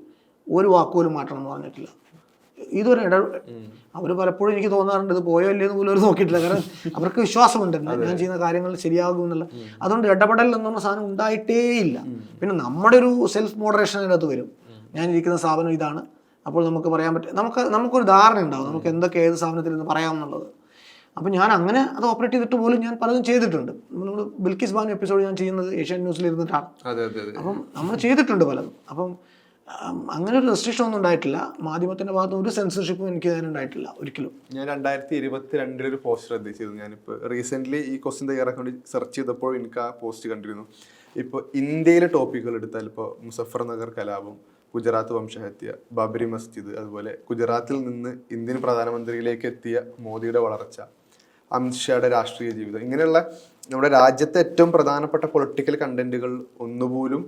ഒരു വാക്കുപോലും മാറ്റണം എന്ന് പറഞ്ഞിട്ടില്ല. ഇതൊരു ഇട അവർ പലപ്പോഴും എനിക്ക് തോന്നാറുണ്ട് ഇത് പോയോ ഇല്ലയെന്ന് പോലും അവർ നോക്കിയിട്ടില്ല. കാരണം അവർക്ക് വിശ്വാസമുണ്ട് എന്നെ. ഞാൻ ചെയ്യുന്ന കാര്യങ്ങൾ ശരിയാകും എന്നുള്ള അതുകൊണ്ട് ഇടപെടൽ എന്നുള്ള സാധനം ഉണ്ടായിട്ടേ ഇല്ല. പിന്നെ നമ്മുടെ ഒരു സെൽഫ് മോഡറേഷൻ അതിനകത്ത് വരും. ഞാൻ ഇരിക്കുന്ന സ്ഥാപനം ഇതാണ്. അപ്പോൾ നമുക്ക് പറയാൻ പറ്റും നമുക്ക് നമുക്കൊരു ധാരണ ഉണ്ടാവും. നമുക്ക് എന്തൊക്കെ ഏത് സ്ഥാപനത്തിൽ നിന്ന് പറയാമെന്നുള്ളത്. അപ്പം ഞാൻ അങ്ങനെ അത് ഓപ്പറേറ്റ് ചെയ്തിട്ട് പോലും ഞാൻ പലതും ചെയ്തിട്ടുണ്ട്. നമ്മൾ ബിൽക്കിസ് ബാൻ എപ്പിസോഡ് ഞാൻ ചെയ്യുന്നത് ഏഷ്യൻ ന്യൂസിൽ ഇരുന്നിട്ടാണ്. അപ്പം നമ്മൾ ചെയ്തിട്ടുണ്ട് പലതും. അപ്പം അങ്ങനെ ഒരു റെസ്ട്രിക്ഷൻ ഒന്നും ഉണ്ടായിട്ടില്ല. മാധ്യമത്തിന്റെ ഭാഗത്ത് ഒരു സെൻസർഷിപ്പും എനിക്ക് അതിന് ഉണ്ടായിട്ടില്ല ഒരിക്കലും. ഞാൻ രണ്ടായിരത്തി ഇരുപത്തി രണ്ടിൽ ഒരു പോസ്റ്റ് ശ്രദ്ധിച്ചിരുന്നു. ഞാനിപ്പോൾ റീസെന്റ് ഈ ക്വസ്റ്റ്യൻ തയ്യാറാക്കാൻ വേണ്ടി സെർച്ച് ചെയ്തപ്പോൾ എനിക്ക് ആ പോസ്റ്റ് കണ്ടിരുന്നു. ഇപ്പോൾ ഇന്ത്യയിലെ ടോപ്പിക്കുകൾ എടുത്താൽ ഇപ്പോൾ മുസഫർ നഗർ കലാപം ഗുജറാത്ത് വംശഹത്യ ബാബരി മസ്ജിദ് അതുപോലെ ഗുജറാത്തിൽ നിന്ന് ഇന്ത്യൻ പ്രധാനമന്ത്രിയിലേക്ക് എത്തിയ മോദിയുടെ വളർച്ച അമിത്ഷായുടെ രാഷ്ട്രീയ ജീവിതം ഇങ്ങനെയുള്ള നമ്മുടെ രാജ്യത്തെ ഏറ്റവും പ്രധാനപ്പെട്ട പൊളിറ്റിക്കൽ കണ്ടന്റുകൾ ഒന്നുപോലും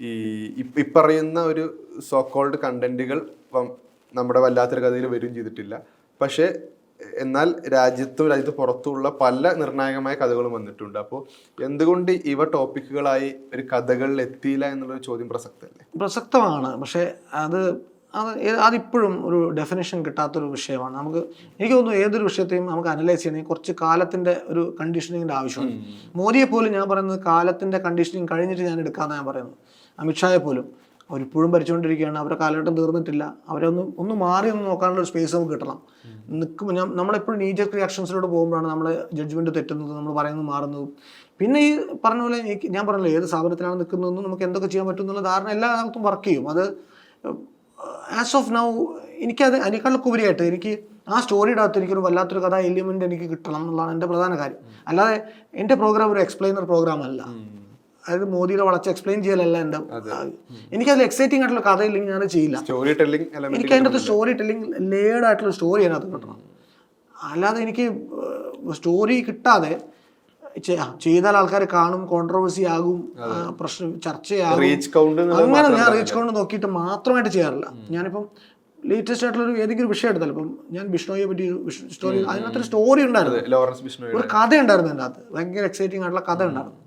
ഈ ഇപ്പ- ഇപ്പറയുന്ന ഒരു സോ സോക്കോൾഡ് കണ്ടന്റുകൾ നമ്മുടെ വല്ലാത്തൊരു കഥയിൽ വരും ചെയ്തിട്ടില്ല. പക്ഷേ എന്നാൽ രാജ്യത്തും രാജ്യത്ത് പുറത്തുള്ള പല നിർണായകമായ കഥകളും വന്നിട്ടുണ്ട്. അപ്പോൾ എന്തുകൊണ്ട് ഇവ ടോപ്പിക്കുകളായി ഒരു കഥകളിൽ എത്തിയില്ല എന്നുള്ളൊരു ചോദ്യം പ്രസക്തമല്ലേ പ്രസക്തമാണ്. പക്ഷേ അത് അത് അതിപ്പോഴും ഒരു ഡെഫിനേഷൻ കിട്ടാത്തൊരു വിഷയമാണ്. നമുക്ക് എനിക്ക് തോന്നുന്നു ഏതൊരു വിഷയത്തെയും നമുക്ക് അനലൈസ് ചെയ്യണമെങ്കിൽ കുറച്ച് കാലത്തിന്റെ ഒരു കണ്ടീഷനിങ്ങിന്റെ ആവശ്യമുണ്ട് മോദിയെ പോലും ഞാൻ പറയുന്നത് കാലത്തിന്റെ കണ്ടീഷനിങ് കഴിഞ്ഞിട്ട് ഞാൻ എടുക്കാമെന്ന് ഞാൻ പറയുന്നത്. അമിത്ഷായെ പോലും. അവരിപ്പോഴും ഭരിച്ചുകൊണ്ടിരിക്കുകയാണ്. അവരുടെ കാലഘട്ടം തീർന്നിട്ടില്ല. അവരെ ഒന്ന് ഒന്ന് മാറി ഒന്ന് നോക്കാനുള്ള ഒരു സ്പേസ് നമുക്ക് കിട്ടണം. നിൽക്കുമ്പോൾ ഞാൻ നമ്മളെപ്പോഴും നീജർ റിയാക്ഷൻസിലോട്ട് പോകുമ്പോഴാണ് നമ്മളെ ജഡ്ജ്മെന്റ് തെറ്റുന്നത് നമ്മൾ പറയുന്നത് മാറുന്നതും. പിന്നെ ഈ പറഞ്ഞ പോലെ ഞാൻ പറഞ്ഞല്ലോ ഏത് സ്ഥാപനത്തിലാണ് നിൽക്കുന്നതെന്നും നമുക്ക് എന്തൊക്കെ ചെയ്യാൻ പറ്റും എന്നുള്ള ധാരണ എല്ലാ കാലത്തും വർക്ക് ചെയ്യും. അത് ആസ് ഓഫ് നൗ എനിക്കത് അതിനേക്കാളൊക്കെ ഉപരിയായിട്ട് എനിക്ക് ആ സ്റ്റോറിയുടെ അകത്ത് എനിക്കൊരു വല്ലാത്തൊരു കഥ എലിമെന്റ് എനിക്ക് കിട്ടണം എന്നുള്ളതാണ് എന്റെ പ്രധാന കാര്യം. അല്ലാതെ എന്റെ പ്രോഗ്രാം ഒരു എക്സ്പ്ലെയിനർ പ്രോഗ്രാം അല്ല. അതായത് മോദിയുടെ വളച്ച് എക്സ്പ്ലെയിൻ ചെയ്യലല്ല എന്റെ എനിക്കതിൽ എക്സൈറ്റിംഗ് ആയിട്ടുള്ള കഥയില്ലെങ്കിൽ ഞാൻ ചെയ്യില്ല. സ്റ്റോറി ടെല്ലിംഗ് എനിക്ക് അതിന്റെ അകത്ത് സ്റ്റോറി ടെല്ലിംഗ് ലേഡ് ആയിട്ടുള്ള സ്റ്റോറി അതിനകത്ത് കിട്ടണം. അല്ലാതെ എനിക്ക് സ്റ്റോറി കിട്ടാതെ ചെ- ആ, ചെയ്താൽ ആൾക്കാർ കാണും കോൺട്രവേഴ്സി ആകും പ്രശ്നം ചർച്ചയാകും. അങ്ങനെ ഞാൻ റീച്ച് കൗണ്ട് നോക്കിയിട്ട് മാത്രമായിട്ട് ചെയ്യാറില്ല. ഞാനിപ്പം ലേറ്റസ്റ്റ് ആയിട്ടുള്ള ഒരു ഏതെങ്കിലും ഒരു വിഷയം എടുത്താലും ഇപ്പം ഞാൻ ബിഷ്ണോയെ പറ്റി സ്റ്റോറി അതിനകത്തൊരു സ്റ്റോറി ഉണ്ടായിരുന്നു. ഒരു കഥ ഉണ്ടായിരുന്നു അതിന്റെ അകത്ത് ഭയങ്കര എക്സൈറ്റിംഗ് ആയിട്ടുള്ള കഥ ഉണ്ടായിരുന്നു.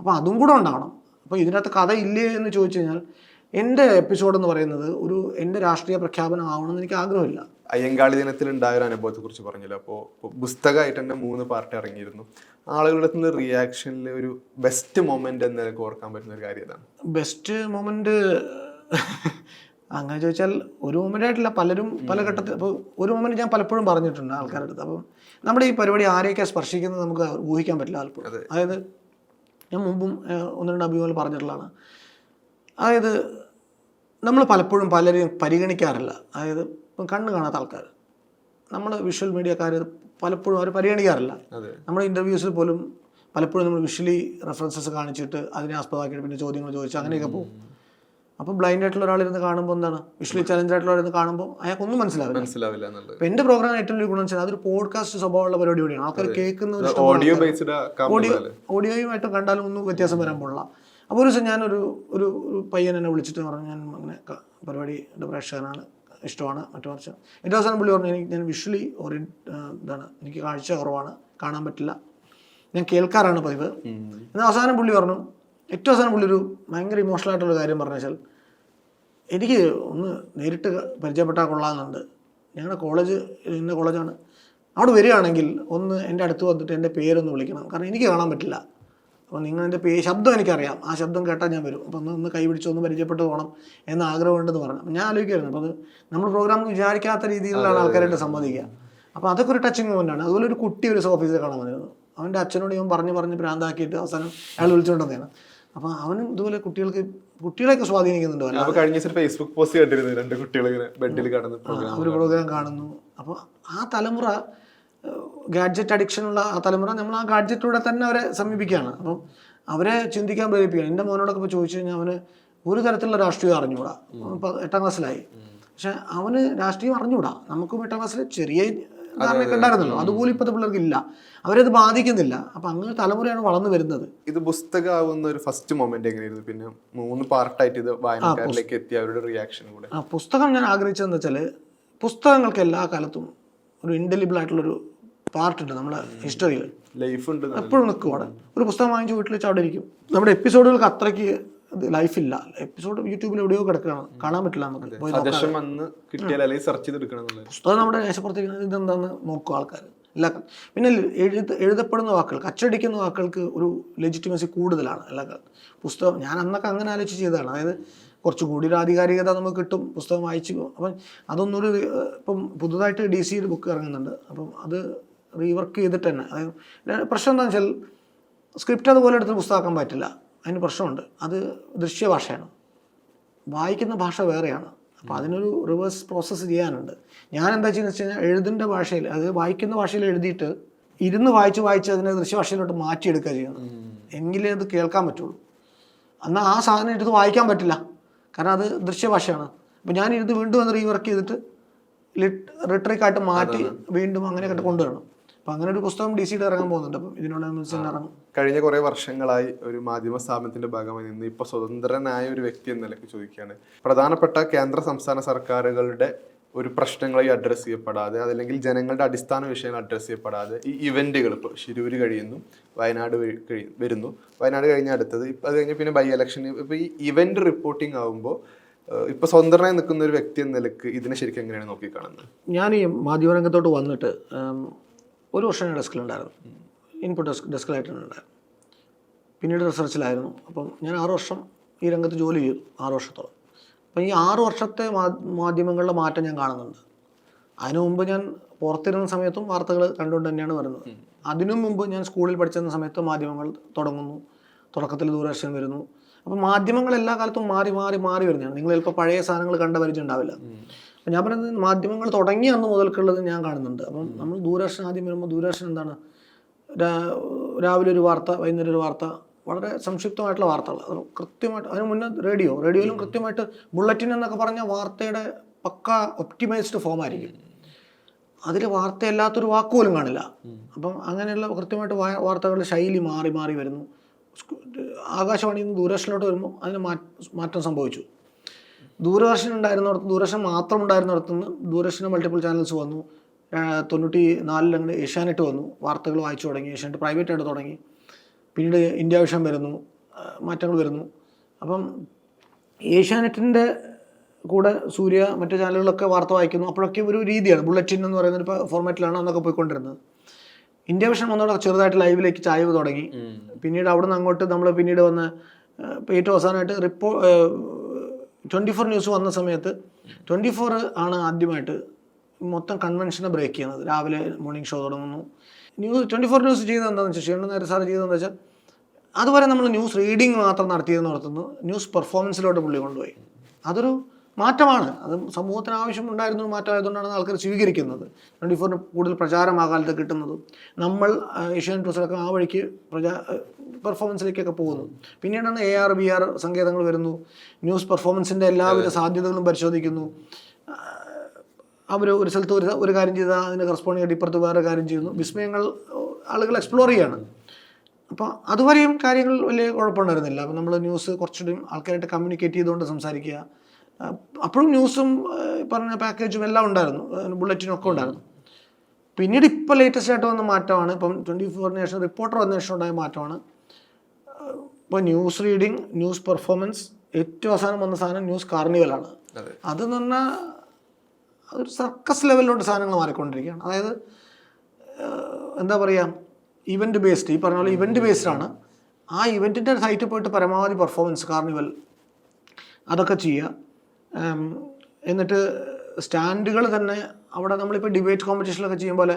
അപ്പോൾ അതും കൂടെ ഉണ്ടാവണം. അപ്പോൾ ഇതിനകത്ത് കഥ ഇല്ലേ എന്ന് ചോദിച്ചു കഴിഞ്ഞാൽ എന്റെ എപ്പിസോഡ് എന്ന് പറയുന്നത് ഒരു എന്റെ രാഷ്ട്രീയ പ്രഖ്യാപനം ആവണമെന്ന് എനിക്ക് ആഗ്രഹമില്ല. അയ്യങ്കാളി ദിനത്തിൽ ഉണ്ടായ ഒരു അനുഭവത്തെ കുറിച്ച് പറഞ്ഞല്ലോ അപ്പോൾ പുസ്തകമായിട്ട് തന്നെ മൂന്ന് പാർട്ടി ഇറങ്ങിയിരുന്നു. ആളുകളുടെ നിന്ന് റിയാക്ഷനിൽ ഒരു ബെസ്റ്റ് മൊമെന്റ് എന്നൊക്കെ ഓർക്കാൻ പറ്റുന്ന ഒരു കാര്യം ഇതാണ്? ബെസ്റ്റ് മൊമെന്റ് അങ്ങനെ ചോദിച്ചാൽ ഒരു മൊമെന്റ് ആയിട്ടില്ല. പലരും പല ഘട്ടത്തിൽ അപ്പോൾ ഒരു മൊമെന്റ് ഞാൻ പലപ്പോഴും പറഞ്ഞിട്ടുണ്ട് ആൾക്കാരുടെ അടുത്ത്. അപ്പം നമ്മുടെ ഈ പരിപാടി ആരെയൊക്കെ സ്പർശിക്കുന്നത് നമുക്ക് ഊഹിക്കാൻ പറ്റില്ല പലപ്പോഴും അതായത് ഞാൻ മുമ്പും ഒന്ന് രണ്ട് അഭിമുഖങ്ങൾ പറഞ്ഞിട്ടുള്ളതാണ്. അതായത് നമ്മൾ പലപ്പോഴും പലരെയും പരിഗണിക്കാറില്ല. അതായത് ഇപ്പം കണ്ണ് കാണാത്ത ആൾക്കാർ. നമ്മൾ വിഷ്വൽ മീഡിയക്കാർ പലപ്പോഴും അവർ പരിഗണിക്കാറില്ല. നമ്മുടെ ഇന്റർവ്യൂസിൽ പോലും പലപ്പോഴും നമ്മൾ വിഷ്വലി റെഫറൻസസ് കാണിച്ചിട്ട് അതിനെ ആസ്പദമാക്കിയിട്ട് പിന്നെ ചോദ്യങ്ങൾ ചോദിച്ച് അങ്ങനെയൊക്കെ പോകും അപ്പോൾ ബ്ലൈൻഡ് ആയിട്ടുള്ള ഒരാളിരുന്ന് കാണുമ്പോൾ എന്താണ്? വിഷ്വലി ചലഞ്ച് ആയിട്ടുള്ള ഒരാളിരുന്ന് കാണുമ്പോൾ അയാൾക്കൊന്നും മനസ്സിലാവില്ല. മനസ്സിലാവില്ല അപ്പോൾ എന്റെ പ്രോഗ്രാം ഏറ്റവും വലിയ ഗുണം വെച്ചാൽ അതൊരു പോഡ്കാസ്റ്റ് സ്വഭാവമുള്ള പരിപാടി കൂടിയാണ് ആൾക്കാർ കേൾക്കുന്ന ഒരു ഓഡിയോ ഓഡിയോ ഓഡിയോയുമായിട്ട് കണ്ടാലും ഒന്നും വ്യത്യാസം വരാൻ പോലുള്ള അപ്പോൾ ഒരു ദിവസം ഞാനൊരു ഒരു പയ്യൻ എന്നെ വിളിച്ചിട്ട് പറഞ്ഞു ഞാൻ അങ്ങനെ പരിപാടി പരിപാടിയുടെ പ്രേക്ഷകനാണ്. ഇഷ്ടമാണ് മറ്റു മറിച്ച്. ഏറ്റവും അവസാനം പുള്ളി പറഞ്ഞു എനിക്ക് ഞാൻ വിഷ്വലി ഓറിയൻ ഇതാണ് എനിക്ക് കാഴ്ച കുറവാണ് കാണാൻ പറ്റില്ല. ഞാൻ കേൾക്കാറാണ് പതിവ്. എന്നാൽ അവസാനം പുള്ളി പറഞ്ഞു ഏറ്റവും അവസാനം പുള്ളി ഒരു ഭയങ്കര ഇമോഷണൽ ആയിട്ടുള്ള കാര്യം പറഞ്ഞു വെച്ചാൽ എനിക്ക് ഒന്ന് നേരിട്ട് പരിചയപ്പെട്ടാൽ കൊള്ളാമെന്നുണ്ട്. ഞങ്ങളുടെ കോളേജ് ഇന്ന കോളേജാണ് അവിടെ വരികയാണെങ്കിൽ ഒന്ന് എന്റെ അടുത്ത് വന്നിട്ട് എന്റെ പേരൊന്ന് വിളിക്കണം. കാരണം എനിക്ക് കാണാൻ പറ്റില്ല. അപ്പോൾ നിങ്ങളെന്റെ പേ ശബ്ദം എനിക്കറിയാം. ആ ശബ്ദം കേട്ടാൽ ഞാൻ വരും. അപ്പോൾ ഒന്ന് ഒന്ന് കൈ പിടിച്ച് ഒന്ന് പരിചയപ്പെട്ട് പോകണം എന്ന ആഗ്രഹമുണ്ടെന്ന് പറഞ്ഞു. അപ്പോൾ ഞാൻ ആലോചിക്കായിരുന്നു അപ്പോൾ അത് നമ്മൾ പ്രോഗ്രാം വിചാരിക്കാത്ത രീതിയിലാണ് ആൾക്കാരായിട്ട് സംവദിക്കുക. അപ്പോൾ അതൊക്കെ ഒരു ടച്ചിങ് ആണ്. അതുപോലെ ഒരു കുട്ടി ഒരു ഓഫീസിൽ കാണാൻ വന്നിരുന്നു. അവന്റെ അച്ഛനോട് ഞാൻ പറഞ്ഞ് പറഞ്ഞ് ഭ്രാന്താക്കിയിട്ട് അവസാനം അയാൾ വിളിച്ചുകൊണ്ടുവന്നതാണ് അപ്പോൾ അവനും ഇതുപോലെ കുട്ടികൾക്ക് കുട്ടികളെയൊക്കെ സ്വാധീനിക്കുന്നുണ്ട് കഴിഞ്ഞ ഫേസ്ബുക്ക് പോസ്റ്റ് കണ്ടിരുന്നു. രണ്ട് കുട്ടികൾ ഇങ്ങനെ ബെഡിൽ കാണുന്നു ഒരു പ്രോഗ്രാം കാണുന്നു. അപ്പോൾ ആ തലമുറ ഗാഡ്ജറ്റ് അഡിക്ഷൻ ഉള്ള ആ തലമുറ നമ്മൾ ആ ഗാഡ്ജറ്റിലൂടെ തന്നെ അവരെ സമീപിക്കുകയാണ്. അപ്പം അവരെ ചിന്തിക്കാൻ പ്രേരിപ്പിക്കുകയാണ്. എന്റെ മോനോടൊക്കെ ഇപ്പോൾ ചോദിച്ചു കഴിഞ്ഞാൽ അവന് ഒരു തരത്തിലുള്ള രാഷ്ട്രീയം അറിഞ്ഞുകൂടാ. ഇപ്പോൾ എട്ടാം ക്ലാസ്സിലായി. പക്ഷെ അവന് രാഷ്ട്രീയം അറിഞ്ഞുകൂടാ. നമുക്കും എട്ടാം ക്ലാസ്സിൽ ചെറിയ ധാരണയൊക്കെ ഉണ്ടായിരുന്നല്ലോ. അതുപോലും ഇപ്പോഴത്തെ പിള്ളേർക്ക് ഇല്ല അവരത് ബാധിക്കുന്നില്ല. അപ്പം അങ്ങനെ തലമുറയാണ് വളർന്നു വരുന്നത്. ഇത് പുസ്തകമാവുന്ന ഒരു ഫസ്റ്റ് മൊമെന്റ് എങ്ങനെയായിരുന്നു? പിന്നെ മൂന്ന് പാർട്ടായിട്ട് ഇത് വായനക്കാരിലേക്ക് എത്തിയ അവരുടെ റിയാക്ഷൻ കൂടെ. ആ പുസ്തകം ഞാൻ ആഗ്രഹിച്ചതെന്ന് വെച്ചാൽ പുസ്തകങ്ങൾക്ക് എല്ലാ കാലത്തും ഒരു ഇൻഡെലിബിൾ ആയിട്ടുള്ളൊരു പാർട്ടുണ്ട് നമ്മുടെ ഹിസ്റ്ററിയിൽ ലൈഫ് ഉണ്ട് എപ്പോഴും നിൽക്കും അവിടെ. ഒരു പുസ്തകം വാങ്ങിച്ച് വീട്ടിൽ വെച്ച് അവിടെ ഇരിക്കും. നമ്മുടെ എപ്പിസോഡുകൾക്ക് അത്രയ്ക്ക് ലൈഫില്ല എപ്പിസോഡ് യൂട്യൂബിൽ എവിടെയോ കിടക്കുകയാണ്. കാണാൻ പറ്റില്ല നമുക്ക്. പുസ്തകം നമ്മുടെ മേശപ്പുറത്തേക്ക് ഇതെന്താന്ന് നോക്കും ആൾക്കാർ എല്ലാ പിന്നെ എഴുത എഴുതപ്പെടുന്ന വാക്കുകൾക്ക് അച്ചടിക്കുന്ന വാക്കുകൾക്ക് ഒരു ലെജിറ്റിമസി കൂടുതലാണ്. എല്ലാ പുസ്തകം ഞാൻ അന്നൊക്കെ അങ്ങനെ ആലോചിച്ച് ചെയ്തതാണ്. അതായത് കുറച്ചുകൂടി ഒരു ആധികാരികത നമുക്ക് കിട്ടും പുസ്തകം വായിച്ച് അപ്പം അതൊന്നൊരു ഇപ്പം പുതുതായിട്ട് ഡി സി ബുക്ക് ഇറങ്ങുന്നുണ്ട്. അപ്പം അത് റീവർക്ക് ചെയ്തിട്ട് തന്നെ. അതായത് പ്രശ്നം എന്താണെന്ന് വെച്ചാൽ സ്ക്രിപ്റ്റ് അതുപോലെ എടുത്ത് പുസ്തകമാക്കാൻ പറ്റില്ല. അതിന് പ്രശ്നമുണ്ട്. അത് ദൃശ്യഭാഷയാണ്. വായിക്കുന്ന ഭാഷ വേറെയാണ്. അപ്പോൾ അതിനൊരു റിവേഴ്സ് പ്രോസസ്സ് ചെയ്യാനുണ്ട്. ഞാൻ എന്താ ചെയ്യുന്നത് വെച്ച് കഴിഞ്ഞാൽ എഴുതിന്റെ ഭാഷയിൽ അത് വായിക്കുന്ന ഭാഷയിൽ എഴുതിയിട്ട് ഇരുന്ന് വായിച്ച് വായിച്ച് അതിനെ ദൃശ്യഭാഷയിലോട്ട് മാറ്റിയെടുക്കുക ചെയ്യുന്നത് എങ്കിലേ അത് കേൾക്കാൻ പറ്റുള്ളൂ. എന്നാൽ ആ സാധനം എടുത്ത് വായിക്കാൻ പറ്റില്ല. കാരണം അത് ദൃശ്യഭാഷയാണ്. അപ്പോൾ ഞാൻ ഇരുന്ന് വീണ്ടും അത് റീവർക്ക് ചെയ്തിട്ട് ലിറ്റ് റിട്രിക്കായിട്ട് മാറ്റി വീണ്ടും അങ്ങനെയൊക്കെ കൊണ്ടുവരണം. അപ്പോൾ അങ്ങനെ ഒരു പുസ്തകം ഡി സിയുടെ ഇറങ്ങാൻ പോകുന്നുണ്ട്. അപ്പം ഇതിനോട് തന്നെ ഇറങ്ങും. കഴിഞ്ഞ കുറെ വർഷങ്ങളായി ഒരു മാധ്യമ സ്ഥാപനത്തിന്റെ ഭാഗമായി നിന്ന് ഇപ്പൊ സ്വതന്ത്രനായ ഒരു വ്യക്തി എന്ന നിലയ്ക്ക് ചോദിക്കുകയാണ്. പ്രധാനപ്പെട്ട കേന്ദ്ര സംസ്ഥാന സർക്കാരുകളുടെ ഒരു പ്രശ്നങ്ങളായി അഡ്രസ്സ് ചെയ്യപ്പെടാതെ അതല്ലെങ്കിൽ ജനങ്ങളുടെ അടിസ്ഥാന വിഷയങ്ങൾ അഡ്രസ്സ് ചെയ്യപ്പെടാതെ ഈ ഇവന്റുകൾ ഇപ്പോൾ ശിരൂര് കഴിയുന്നു വയനാട് വരുന്നു. വയനാട് കഴിഞ്ഞ അടുത്തത് ഇപ്പം അത് കഴിഞ്ഞ് പിന്നെ ബൈ ഇലക്ഷൻ ഇപ്പൊ ഈ ഇവന്റ് റിപ്പോർട്ടിംഗ് ആകുമ്പോൾ ഇപ്പൊ സ്വതന്ത്രനായി നിൽക്കുന്ന ഒരു വ്യക്തി എന്ന നിലയ്ക്ക് ഇതിനെ ശരിക്കും എങ്ങനെയാണ് നോക്കി കാണുന്നത് ഞാൻ ഈ മാധ്യമരംഗത്തോട്ട് വന്നിട്ട് ഒരു വർഷം ഞാൻ ഡെസ്കിലുണ്ടായിരുന്നു. ഇൻപുട്ട് ഡെസ്ക് ഡെസ്കിലായിട്ടുണ്ടായിരുന്നു പിന്നീട് റിസർച്ചിലായിരുന്നു. അപ്പം ഞാൻ ആറ് വർഷം ഈ രംഗത്ത് ജോലി ചെയ്തു ആറ് വർഷത്തോളം. അപ്പം ഈ ആറ് വർഷത്തെ മാധ്യമങ്ങളുടെ മാറ്റം ഞാൻ കാണുന്നുണ്ട്. അതിനു മുമ്പ് ഞാൻ പുറത്തിരുന്ന സമയത്തും വാർത്തകൾ കണ്ടുകൊണ്ട് തന്നെയാണ് വരുന്നത്. അതിനു മുമ്പ് ഞാൻ സ്കൂളിൽ പഠിച്ചിരുന്ന സമയത്ത് മാധ്യമങ്ങൾ തുടങ്ങുന്നു തുടക്കത്തിൽ ദൂരദർശൻ വരുന്നു. അപ്പം മാധ്യമങ്ങൾ എല്ലാ കാലത്തും മാറി മാറി മാറി വരുന്നതാണ്. നിങ്ങൾ ചിലപ്പോൾ പഴയ സാധനങ്ങൾ കണ്ട പരിചയം ഉണ്ടാവില്ല. അപ്പം ഞാൻ പറയുന്നത് മാധ്യമങ്ങൾ തുടങ്ങിയ അന്ന് മുതൽക്കുള്ളത് ഞാൻ കാണുന്നുണ്ട്. അപ്പം നമ്മൾ ദൂരദർശൻ ആദ്യം വരുമ്പോൾ ദൂരദർശൻ എന്താണ്? രാവിലെ ഒരു വാർത്ത വൈകുന്നേരം ഒരു വാർത്ത വളരെ സംക്ഷിപ്തമായിട്ടുള്ള വാർത്തകൾ. അത് കൃത്യമായിട്ട് അതിന് മുന്നേ റേഡിയോ റേഡിയോയിലും കൃത്യമായിട്ട് ബുള്ളറ്റിൻ എന്നൊക്കെ പറഞ്ഞ വാർത്തയുടെ പക്ക ഒപ്റ്റിമൈസ്ഡ് ഫോം ആയിരിക്കും. അതിൽ വാർത്തയല്ലാത്തൊരു വാക്ക് പോലും കാണില്ല. അപ്പം അങ്ങനെയുള്ള കൃത്യമായിട്ട് വാ- വാർത്തകളുടെ ശൈലി മാറി മാറി വരുന്നു. ആകാശവാണിയിൽ നിന്ന് ദൂരദർശനിലോട്ട് വരുമ്പോൾ അതിന് മാറ്റം സംഭവിച്ചു. ദൂരദർശൻ ഉണ്ടായിരുന്നിടത്ത് ദൂരദർശൻ മാത്രം ഉണ്ടായിരുന്നിടത്ത് നിന്ന് ദൂരദർശന് മൾട്ടിപ്പിൾ ചാനൽസ് വന്നു. തൊണ്ണൂറ്റി നാലിൽ അങ്ങനെ ഏഷ്യാനെറ്റ് വന്നു. വാർത്തകൾ വായിച്ചു തുടങ്ങി. ഏഷ്യാനെറ്റ് പ്രൈവറ്റ് ആയിട്ട് തുടങ്ങി. പിന്നീട് ഇന്ത്യ വിഷൻ വരുന്നു. മാറ്റങ്ങൾ വരുന്നു. അപ്പം ഏഷ്യാനെറ്റിന്റെ കൂടെ സൂര്യ മറ്റു ചാനലുകളൊക്കെ വാർത്ത വായിക്കുന്നു. അപ്പോഴൊക്കെ ഒരു രീതിയാണ്. ബുള്ളറ്റിൻ എന്ന് പറയുന്ന ഒരു ഫോർമാറ്റിലാണ് അന്നൊക്കെ പോയിക്കൊണ്ടിരുന്നത്. ഇന്ത്യ വിഷൻ വന്നോടെ ചെറുതായിട്ട് ലൈവിലേക്ക് ചായവ് തുടങ്ങി. പിന്നീട് അവിടെ നിന്ന് അങ്ങോട്ട് നമ്മൾ പിന്നീട് വന്ന് ഏറ്റവും അവസാനമായിട്ട് റിപ്പോ ട്വന്റി ഫോർ ന്യൂസ് വന്ന സമയത്ത് ട്വന്റി ഫോർ ആണ് ആദ്യമായിട്ട് മൊത്തം കൺവെൻഷനെ ബ്രേക്ക് ചെയ്യുന്നത്. രാവിലെ മോർണിംഗ് ഷോ തുടങ്ങുന്നു. ന്യൂസ് ട്വന്റി ഫോർ ന്യൂസ് ചെയ്തത് എന്താണെന്ന് വെച്ചാൽ ഷീണ നേരെ സാറ് ചെയ്തതെന്ന് വെച്ചാൽ അതുവരെ നമ്മൾ ന്യൂസ് റീഡിങ് മാത്രം നടത്തിയെന്ന് നടത്തുന്നു ന്യൂസ് പെർഫോമൻസിലോട്ട് പുള്ളി കൊണ്ടുപോയി. അതൊരു മാറ്റമാണ്. അത് സമൂഹത്തിന് ആവശ്യമുണ്ടായിരുന്ന ഒരു മാറ്റമായതുകൊണ്ടാണ് ആൾക്കാർ സ്വീകരിക്കുന്നത്. ട്വന്റി ഫോറിന് കൂടുതൽ പ്രചാരം ആ കാലത്ത് കിട്ടുന്നതും നമ്മൾ ഏഷ്യൻ ഏഷ്യാനെറ്റ് ആ വഴിക്ക് പ്രചാ പെർഫോമൻസിലേക്കൊക്കെ പോകുന്നു. പിന്നീടാണ് എ ആർ ബി ആർ സങ്കേതങ്ങൾ വരുന്നു. ന്യൂസ് പെർഫോമൻസിന്റെ എല്ലാവിധ സാധ്യതകളും പരിശോധിക്കുന്നു. അവർ ഒരു സ്ഥലത്ത് ഒരു ഒരു കാര്യം ചെയ്താൽ അതിന് കറസ്പോണ്ടിങ് ആയിട്ട് ഇപ്പുറത്ത് വേറെ കാര്യം ചെയ്യുന്നു. വിസ്മയങ്ങൾ ആളുകൾ എക്സ്പ്ലോർ ചെയ്യാണ്. അപ്പോൾ അതുവരെയും കാര്യങ്ങൾ വലിയ കുഴപ്പമുണ്ടായിരുന്നില്ല. അപ്പോൾ നമ്മൾ ന്യൂസ് കുറച്ചുകൂടി ആൾക്കാരായിട്ട് കമ്മ്യൂണിക്കേറ്റ് ചെയ്തുകൊണ്ട് സംസാരിക്കുക. അപ്പോഴും ന്യൂസും പറഞ്ഞ പാക്കേജും എല്ലാം ഉണ്ടായിരുന്നു. ബുള്ളറ്റിനും ഒക്കെ ഉണ്ടായിരുന്നു. പിന്നീട് ഇപ്പോൾ ലേറ്റസ്റ്റ് ആയിട്ട് വന്ന മാറ്റമാണ്. ഇപ്പം ട്വന്റി ഫോറിന് ശേഷം റിപ്പോർട്ടർ വന്ന ശേഷം ഉണ്ടായ മാറ്റമാണ്. ഇപ്പോൾ ന്യൂസ് റീഡിങ് ന്യൂസ് പെർഫോമൻസ് ഏറ്റവും അവസാനം വന്ന സാധനം ന്യൂസ് കാർണിവലാണ് അതെ. അതെന്ന് പറഞ്ഞാൽ അതൊരു സർക്കസ് ലെവലിലോട്ട് സാധനങ്ങൾ മാറിക്കൊണ്ടിരിക്കുകയാണ്. അതായത് എന്താ പറയുക ഇവന്റ് ബേസ്ഡ് ഈ പറഞ്ഞ പോലെ ഇവന്റ് ബേസ്ഡ് ആണ്. ആ ഇവന്റിന്റെ സൈറ്റിൽ പോയിട്ട് പരമാവധി പെർഫോമൻസ് കാർണിവൽ അതൊക്കെ ചെയ്യുക. എന്നിട്ട് സ്റ്റാൻഡുകൾ തന്നെ അവിടെ നമ്മളിപ്പോൾ ഡിബേറ്റ് കോമ്പറ്റീഷനിലൊക്കെ ചെയ്യും പോലെ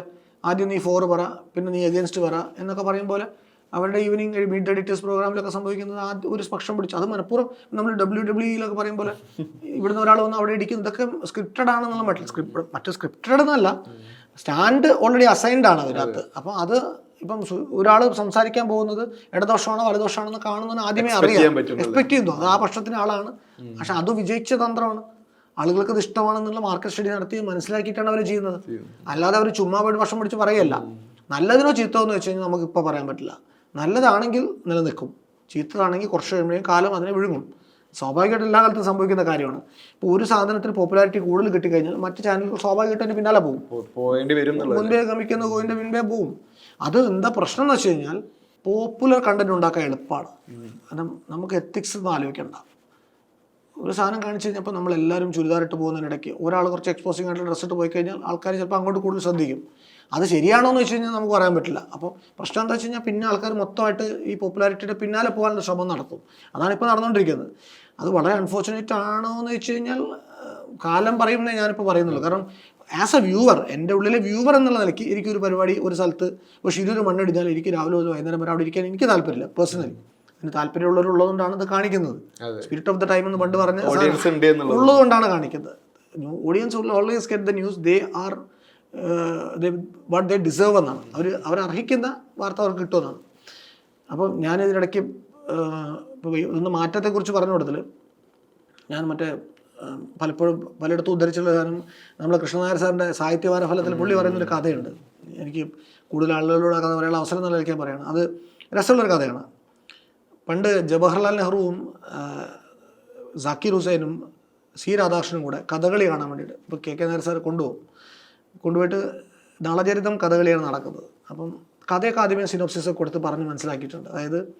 ആദ്യം നീ ഫോർ പറ പിന്നെ നീ എഗൈൻസ്റ്റ് പറ എന്നൊക്കെ പറയും പോലെ അവരുടെ ഈവനിങ് മീറ്റ് എഡിറ്റേഴ്സ് പ്രോഗ്രാമിലൊക്കെ സംഭവിക്കുന്നത് ആദ്യം ഒരു പക്ഷം പിടിച്ചു. അത് മനഃപൂർവം നമ്മൾ ഡബ്ല്യൂ ഡബ്ല്യുയിലൊക്കെ പറയും പോലെ ഇവിടുന്ന് ഒരാൾ വന്ന് അവിടെ ഇടിക്കുന്നു ഇതൊക്കെ സ്ക്രിപ്റ്റഡ് ആണെന്നുള്ള മറ്റേ സ്ക്രിപ്റ്റ് മറ്റു സ്ക്രിപ്റ്റഡ് എന്നല്ല സ്റ്റാൻഡ് ഓൾറെഡി അസൈൻഡ് ആണ് അതിനകത്ത്. അപ്പോൾ അത് ഇപ്പം ഒരാൾ സംസാരിക്കാൻ പോകുന്നത് ഇടദോഷമാണോ വലദോഷമാണോ എന്ന് കാണുന്നതിന് ആദ്യമേ അറിയാം. എക്സ്പെക്ട് ചെയ്യുന്നു. അത് ആ പക്ഷത്തിന് ആളാണ്. പക്ഷെ അത് വിജയിച്ച തന്ത്രമാണ്. ആളുകൾക്ക് അത് ഇഷ്ടമാണെന്നുള്ള മാർക്കറ്റ് സ്റ്റഡി നടത്തി മനസ്സിലാക്കിയിട്ടാണ് അവർ ചെയ്യുന്നത്. അല്ലാതെ അവർ ചുമ്മാ പോയിട്ട് വർഷം പിടിച്ച് പറയല്ല. നല്ലതിനോ ചീത്തോ എന്ന് വെച്ച് കഴിഞ്ഞാൽ നമുക്ക് ഇപ്പോൾ പറയാൻ പറ്റില്ല. നല്ലതാണെങ്കിൽ നിലനിൽക്കും. ചീത്തതാണെങ്കിൽ കുറച്ച് കഴിയുമ്പോഴേ കാലം അതിനെ വിഴുങ്ങും. സ്വാഭാവികമായിട്ട് എല്ലാ കാലത്തും സംഭവിക്കുന്ന കാര്യമാണ്. ഇപ്പോൾ ഒരു സാധനത്തിന് പോപ്പുലാരിറ്റി കൂടുതൽ കിട്ടിക്കഴിഞ്ഞാൽ മറ്റു ചാനലുകൾ സ്വാഭാവികമായിട്ട് അതിന് പിന്നാലെ പോകും. മുൻപേ ഗമിക്കുന്ന കോയിന്റെ മുൻപേ പോവും അത് എന്താ പ്രശ്നം എന്ന് വെച്ച് കഴിഞ്ഞാൽ പോപ്പുലർ കണ്ടന്റ് ഉണ്ടാക്കാൻ എളുപ്പമാണ് കാരണം നമുക്ക് എത്തിക്സ് ഒന്നും ആലോചിക്കണ്ട. ഒരു സാധനം കാണിച്ചു കഴിഞ്ഞപ്പോൾ നമ്മൾ എല്ലാവരും ചുരിദാറിട്ട് പോകുന്നതിനിടയ്ക്ക് ഒരാൾ കുറച്ച് എക്സ്പോസിംഗ് ആയിട്ടുള്ള ഡ്രസ്സ് ഇട്ട് പോയി കഴിഞ്ഞാൽ ആൾക്കാർ ചിലപ്പോൾ അങ്ങോട്ട് കൂടുതൽ ശ്രദ്ധിക്കും. അത് ശരിയാണോ എന്ന് വെച്ച് കഴിഞ്ഞാൽ നമുക്ക് പറയാൻ പറ്റില്ല. അപ്പോൾ പ്രശ്നം എന്താ വെച്ച് കഴിഞ്ഞാൽ പിന്നെ ആൾക്കാർ മൊത്തമായിട്ട് ഈ പോപ്പുലാരിറ്റിയുടെ പിന്നാലെ പോകാനുള്ള ശ്രമം നടത്തും. അതാണ് ഇപ്പോൾ നടന്നുകൊണ്ടിരിക്കുന്നത്. അത് വളരെ അൺഫോർച്ചുനേറ്റ് ആണോ എന്ന് വെച്ച് കഴിഞ്ഞാൽ കാലം പറയുന്നേ ഞാനിപ്പോൾ പറയുന്നുള്ളൂ. കാരണം ആസ് എ വ്യൂവർ എന്റെ ഉള്ളിലെ വ്യൂവർ എന്നുള്ള നിലയ്ക്ക് എനിക്കൊരു പരിപാടി ഒരു സ്ഥലത്ത് ഒരു ഷിരൂര് മണ്ണെടുത്താൽ എനിക്ക് രാവിലെ മുതൽ വൈകുന്നേരം വരെ അവിടെ ഇരിക്കാൻ എനിക്ക് താല്പര്യമില്ല പേഴ്സണലി അതിന് താല്പര്യമുള്ളവരുള്ളതുകൊണ്ടാണ് ഇത് കാണിക്കുന്നത്. സ്പിരിറ്റ് ഓഫ് ദ ടൈം എന്ന് പണ്ട് പറഞ്ഞ ഉള്ളതുകൊണ്ടാണ് കാണിക്കുന്നത്. Audience always get the news they are what they deserve എന്നാണ്. അവർ അവർ അർഹിക്കുന്ന വാർത്ത അവർക്ക് കിട്ടുമെന്നാണ്. അപ്പോൾ ഞാൻ ഇതിനിടയ്ക്ക് ഇപ്പോൾ ഒന്ന് മാറ്റത്തെക്കുറിച്ച് പറഞ്ഞു കൊടുത്തൽ ഞാൻ മറ്റേ പലപ്പോഴും പലയിടത്തും ഉദ്ധരിച്ചുള്ള കാരണം നമ്മൾ കൃഷ്ണനായർ സാറിന്റെ സാഹിത്യവാര ഫലത്തിൽ പുള്ളി പറയുന്നൊരു കഥയുണ്ട്. എനിക്ക് കൂടുതൽ ആളുകളോട് കഥ പറയാനുള്ള അവസരം നിലയ്ക്ക് പറയണം. അത് രസമുള്ളൊരു കഥയാണ്. പണ്ട് ജവഹർലാൽ നെഹ്റുവും സാക്കിർ ഹുസൈനും സി രാധാകൃഷ്ണനും കൂടെ കഥകളി കാണാൻ വേണ്ടിയിട്ട് ഇപ്പോൾ കെ കെ നായർ സാർ കൊണ്ടുപോകും. കൊണ്ടുപോയിട്ട് നളചരിതം കഥകളിയാണ് നടക്കുന്നത്. അപ്പം കഥയൊക്കെ ആദ്യമേ സിനോപ്സിസ് കൊടുത്ത് പറഞ്ഞ് മനസ്സിലാക്കിയിട്ടുണ്ട്. അതായത്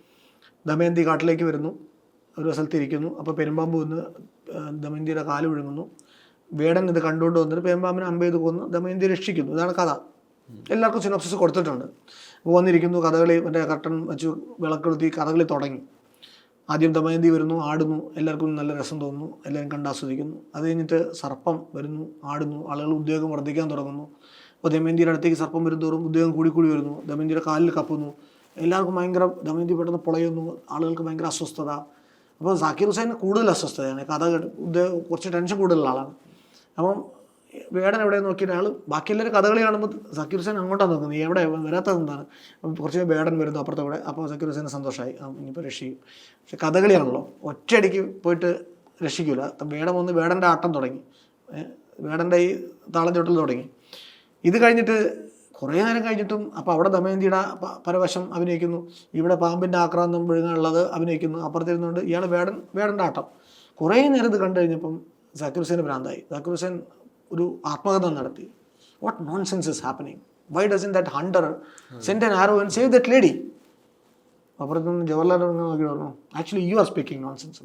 ദമയന്തി കാട്ടിലേക്ക് വരുന്നു. ഒരു സ്ഥലത്ത് ഇരിക്കുന്നു. അപ്പോൾ പെരുമ്പാമ്പ് വന്ന് ദമയന്തിയുടെ കാൽ വിഴുങ്ങുന്നു. വേടൻ ഇത് കണ്ടുകൊണ്ട് വന്നിട്ട് പെരുമ്പാമ്പിനെ അമ്പ ചെയ്ത് കൊന്ന് ദമയന്തി രക്ഷിക്കുന്നു. ഇതാണ് കഥ. എല്ലാവർക്കും സിനോപ്സിസ് കൊടുത്തിട്ടുണ്ട്. അപ്പോൾ വന്നിരിക്കുന്നു കഥകളി മറ്റേ കർട്ടൻ വെച്ച് വിളക്കെടുത്തി കഥകളി തുടങ്ങി. ആദ്യം ദമയന്തി വരുന്നു ആടുന്നു. എല്ലാവർക്കും നല്ല രസം തോന്നുന്നു. എല്ലാവരും കണ്ട് ആസ്വദിക്കുന്നു. അത് കഴിഞ്ഞിട്ട് സർപ്പം വരുന്നു ആടുന്നു. ആളുകൾ ഉദ്യോഗം വർദ്ധിക്കാൻ തുടങ്ങുന്നു. അപ്പോൾ ദമയന്തിയുടെ അടുത്തേക്ക് സർപ്പം വരുന്നതോറും ഉദ്യോഗം കൂടി കൂടി വരുന്നു. ദമയന്തിയുടെ കാലിൽ കപ്പുന്നു. എല്ലാവർക്കും ഭയങ്കര ദമയന്തി പെട്ടെന്ന് പൊളയുന്നു. ആളുകൾക്ക് ഭയങ്കര അസ്വസ്ഥത. അപ്പോൾ സാക്കിർ ഹുസൈൻ കൂടുതൽ അസ്വസ്ഥതയാണ്. കഥ കുറച്ച് ടെൻഷൻ കൂടുതലുള്ള ആളാണ്. അപ്പം വേടൻ എവിടെ നോക്കിയിട്ട് ആൾ ബാക്കി എല്ലാവരും കഥകളി കാണുമ്പോൾ സക്കീർ ഹുസൈൻ അങ്ങോട്ടാണ് നോക്കുന്നത് എവിടെ വരാത്തത് എന്താണ്? കുറച്ച് വേടൻ വരുന്നു അപ്പുറത്തെ കൂടെ. അപ്പോൾ സക്കീർ ഹുസൈന് സന്തോഷമായി ഇനിയിപ്പോൾ രക്ഷിക്കും. പക്ഷെ കഥകളിയാണല്ലോ. ഒറ്റയടിക്ക് പോയിട്ട് രക്ഷിക്കില്ല വേടം വന്ന് വേടന്റെ ആട്ടം തുടങ്ങി. വേടന്റെ ഈ താളം ചുട്ടൽ തുടങ്ങി. ഇത് കഴിഞ്ഞിട്ട് കുറേ നേരം കഴിഞ്ഞിട്ടും അപ്പോൾ അവിടെ ദമയന്തിയുടെ പരവശം അഭിനയിക്കുന്നു. ഇവിടെ പാമ്പിന്റെ ആക്രാന്തം വിഴുങ്ങാനുള്ളത് അഭിനയിക്കുന്നു. അപ്പുറത്തിരുന്നുകൊണ്ട് ഇയാൾ വേടൻ വേടന്റെ ആട്ടം കുറേ നേരം ഇത് കണ്ടു കഴിഞ്ഞപ്പം സാക്കിർ ഹുസൈന് ഭ്രാന്തായി. സാക്കിർ ഹുസൈൻ ഒരു ആത്മകഥ നടത്തി. What nonsense is happening why does in that hunter send an arrow and save that lady അപ്പുറത്ത് നിന്ന് ജവഹർലാൽ നോക്കി പറഞ്ഞു actually you are speaking nonsense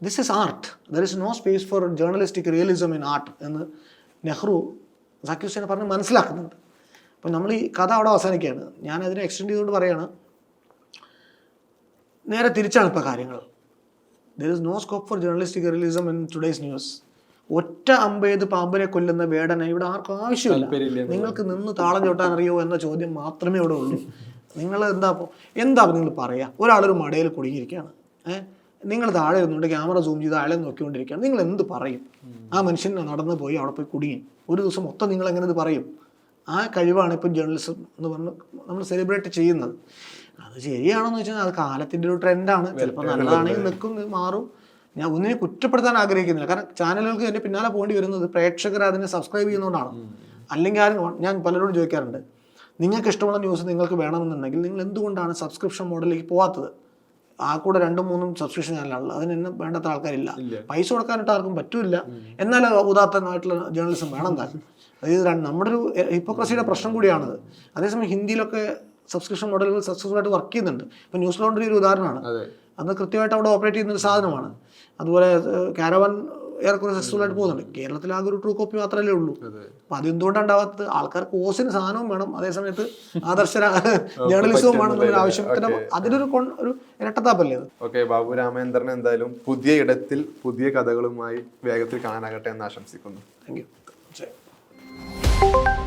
this is art there is no space for journalistic realism in art എന്ന് നെഹ്റു സാക്കിർ ഹുസൈനെ പറഞ്ഞ് മനസ്സിലാക്കുന്നുണ്ട്. അപ്പം നമ്മൾ ഈ കഥ അവിടെ അവസാനിക്കുകയാണ്. ഞാൻ അതിനെ എക്സ്റ്റെൻഡ് ചെയ്തുകൊണ്ട് പറയുകയാണ് നേരെ തിരിച്ചാണ് ഇപ്പോൾ കാര്യങ്ങൾ. There is no scope for journalistic realism in today's news ഒറ്റ അമ്പേത് പാമ്പനെ കൊല്ലുന്ന വേടന ഇവിടെ ആർക്കും ആവശ്യമില്ല. നിങ്ങൾക്ക് നിന്ന് താളം ചവിട്ടാൻ അറിയോ എന്ന ചോദ്യം മാത്രമേ ഇവിടെ ഉള്ളൂ. നിങ്ങൾ എന്താ എന്താ നിങ്ങൾ പറയുക ഒരാളൊരു മടയിൽ കുടുങ്ങിയിരിക്കുകയാണ്. ഏഹ് നിങ്ങൾ താഴെ ഇരുന്നുകൊണ്ട് ക്യാമറ സൂം ചെയ്ത് അയാളെ നോക്കിക്കൊണ്ടിരിക്കുകയാണ്. നിങ്ങൾ എന്ത് പറയും? ആ മനുഷ്യൻ നടന്നു പോയി അവിടെ പോയി കുടുങ്ങി. ഒരു ദിവസം മൊത്തം നിങ്ങൾ എങ്ങനെ ഇത് പറയും? ആ കഴിവാണ് ഇപ്പം ജേർണലിസം എന്ന് പറഞ്ഞ് നമ്മൾ സെലിബ്രേറ്റ് ചെയ്യുന്നത്. അത് ശരിയാണോന്ന് വെച്ചാൽ അത് കാലത്തിന്റെ ഒരു ട്രെൻഡാണ് ചിലപ്പോൾ നല്ലതാണെങ്കിൽ നിൽക്കും മാറും. ഞാൻ ഒന്നിനെ കുറ്റപ്പെടുത്താൻ ആഗ്രഹിക്കുന്നില്ല. കാരണം ചാനലുകൾക്ക് എന്റെ പിന്നാലെ പോകേണ്ടി വരുന്നത് പ്രേക്ഷകർ അതിനെ സബ്സ്ക്രൈബ് ചെയ്യുന്നതുകൊണ്ടാണ്. അല്ലെങ്കിൽ ആരും ഞാൻ പലരോടും ചോദിക്കാറുണ്ട്. നിങ്ങൾക്ക് ഇഷ്ടമുള്ള ന്യൂസ് നിങ്ങൾക്ക് വേണമെന്നുണ്ടെങ്കിൽ നിങ്ങൾ എന്തുകൊണ്ടാണ് സബ്സ്ക്രിപ്ഷൻ മോഡലിലേക്ക് പോകാത്തത് ആ കൂടെ രണ്ടും മൂന്നും സബ്സ്ക്രിപ്ഷൻ ചാനലാണല്ലോ അതിന് വേണ്ടത്ര ആൾക്കാരില്ല. പൈസ കൊടുക്കാനായിട്ട് ആർക്കും പറ്റില്ല. എന്നാൽ ഉദാത്തമായിട്ടുള്ള ജേർണലിസം വേണം താൻ രണ്ട് നമ്മുടെ ഒരു ഹിപ്പോക്രസിയുടെ പ്രശ്നം കൂടിയാണത്. അതേസമയം ഹിന്ദിയിലൊക്കെ സബ്സ്ക്രിപ്ഷൻ മോഡലുകൾ സക്സസ്ഫുൾ ആയിട്ട് വർക്ക് ചെയ്യുന്നുണ്ട്. ഇപ്പം ന്യൂസ് ലോണ്ടറി ഒരു ഉദാഹരണമാണ്. അതെ. അന്ന് കൃത്യമായിട്ട് അവിടെ ഓപ്പറേറ്റ് ചെയ്യുന്ന ഒരു സാധനമാണ്. അതുപോലെ കാരവൻ ഏറെക്കുറെ സക്സസ്ഫുൾ ആയിട്ട് പോകുന്നുണ്ട്. കേരളത്തിൽ ആകെ ഒരു ട്രൂ കോപ്പി മാത്രമേ ഉള്ളൂ. അപ്പം അതെന്തുകൊണ്ടാണ് ഉണ്ടാവാത്തത് ആൾക്കാർക്ക് ഓസിന് സാധനവും വേണം. അതേസമയത്ത് (laughs) ആദർശ ജേർണലിസവും വേണം എന്നൊരു ആവശ്യത്തിന് അതിനൊരു ഒരു ഇരട്ടത്താപ്പല്ലേ ഇത്? ഓക്കെ ബാബു രാമേന്ദ്രൻ എന്തായാലും പുതിയ ഇടത്തിൽ പുതിയ കഥകളുമായി വേഗത്തിൽ കാണാനാകട്ടെ എന്ന് ആശംസിക്കുന്നു. Thank you you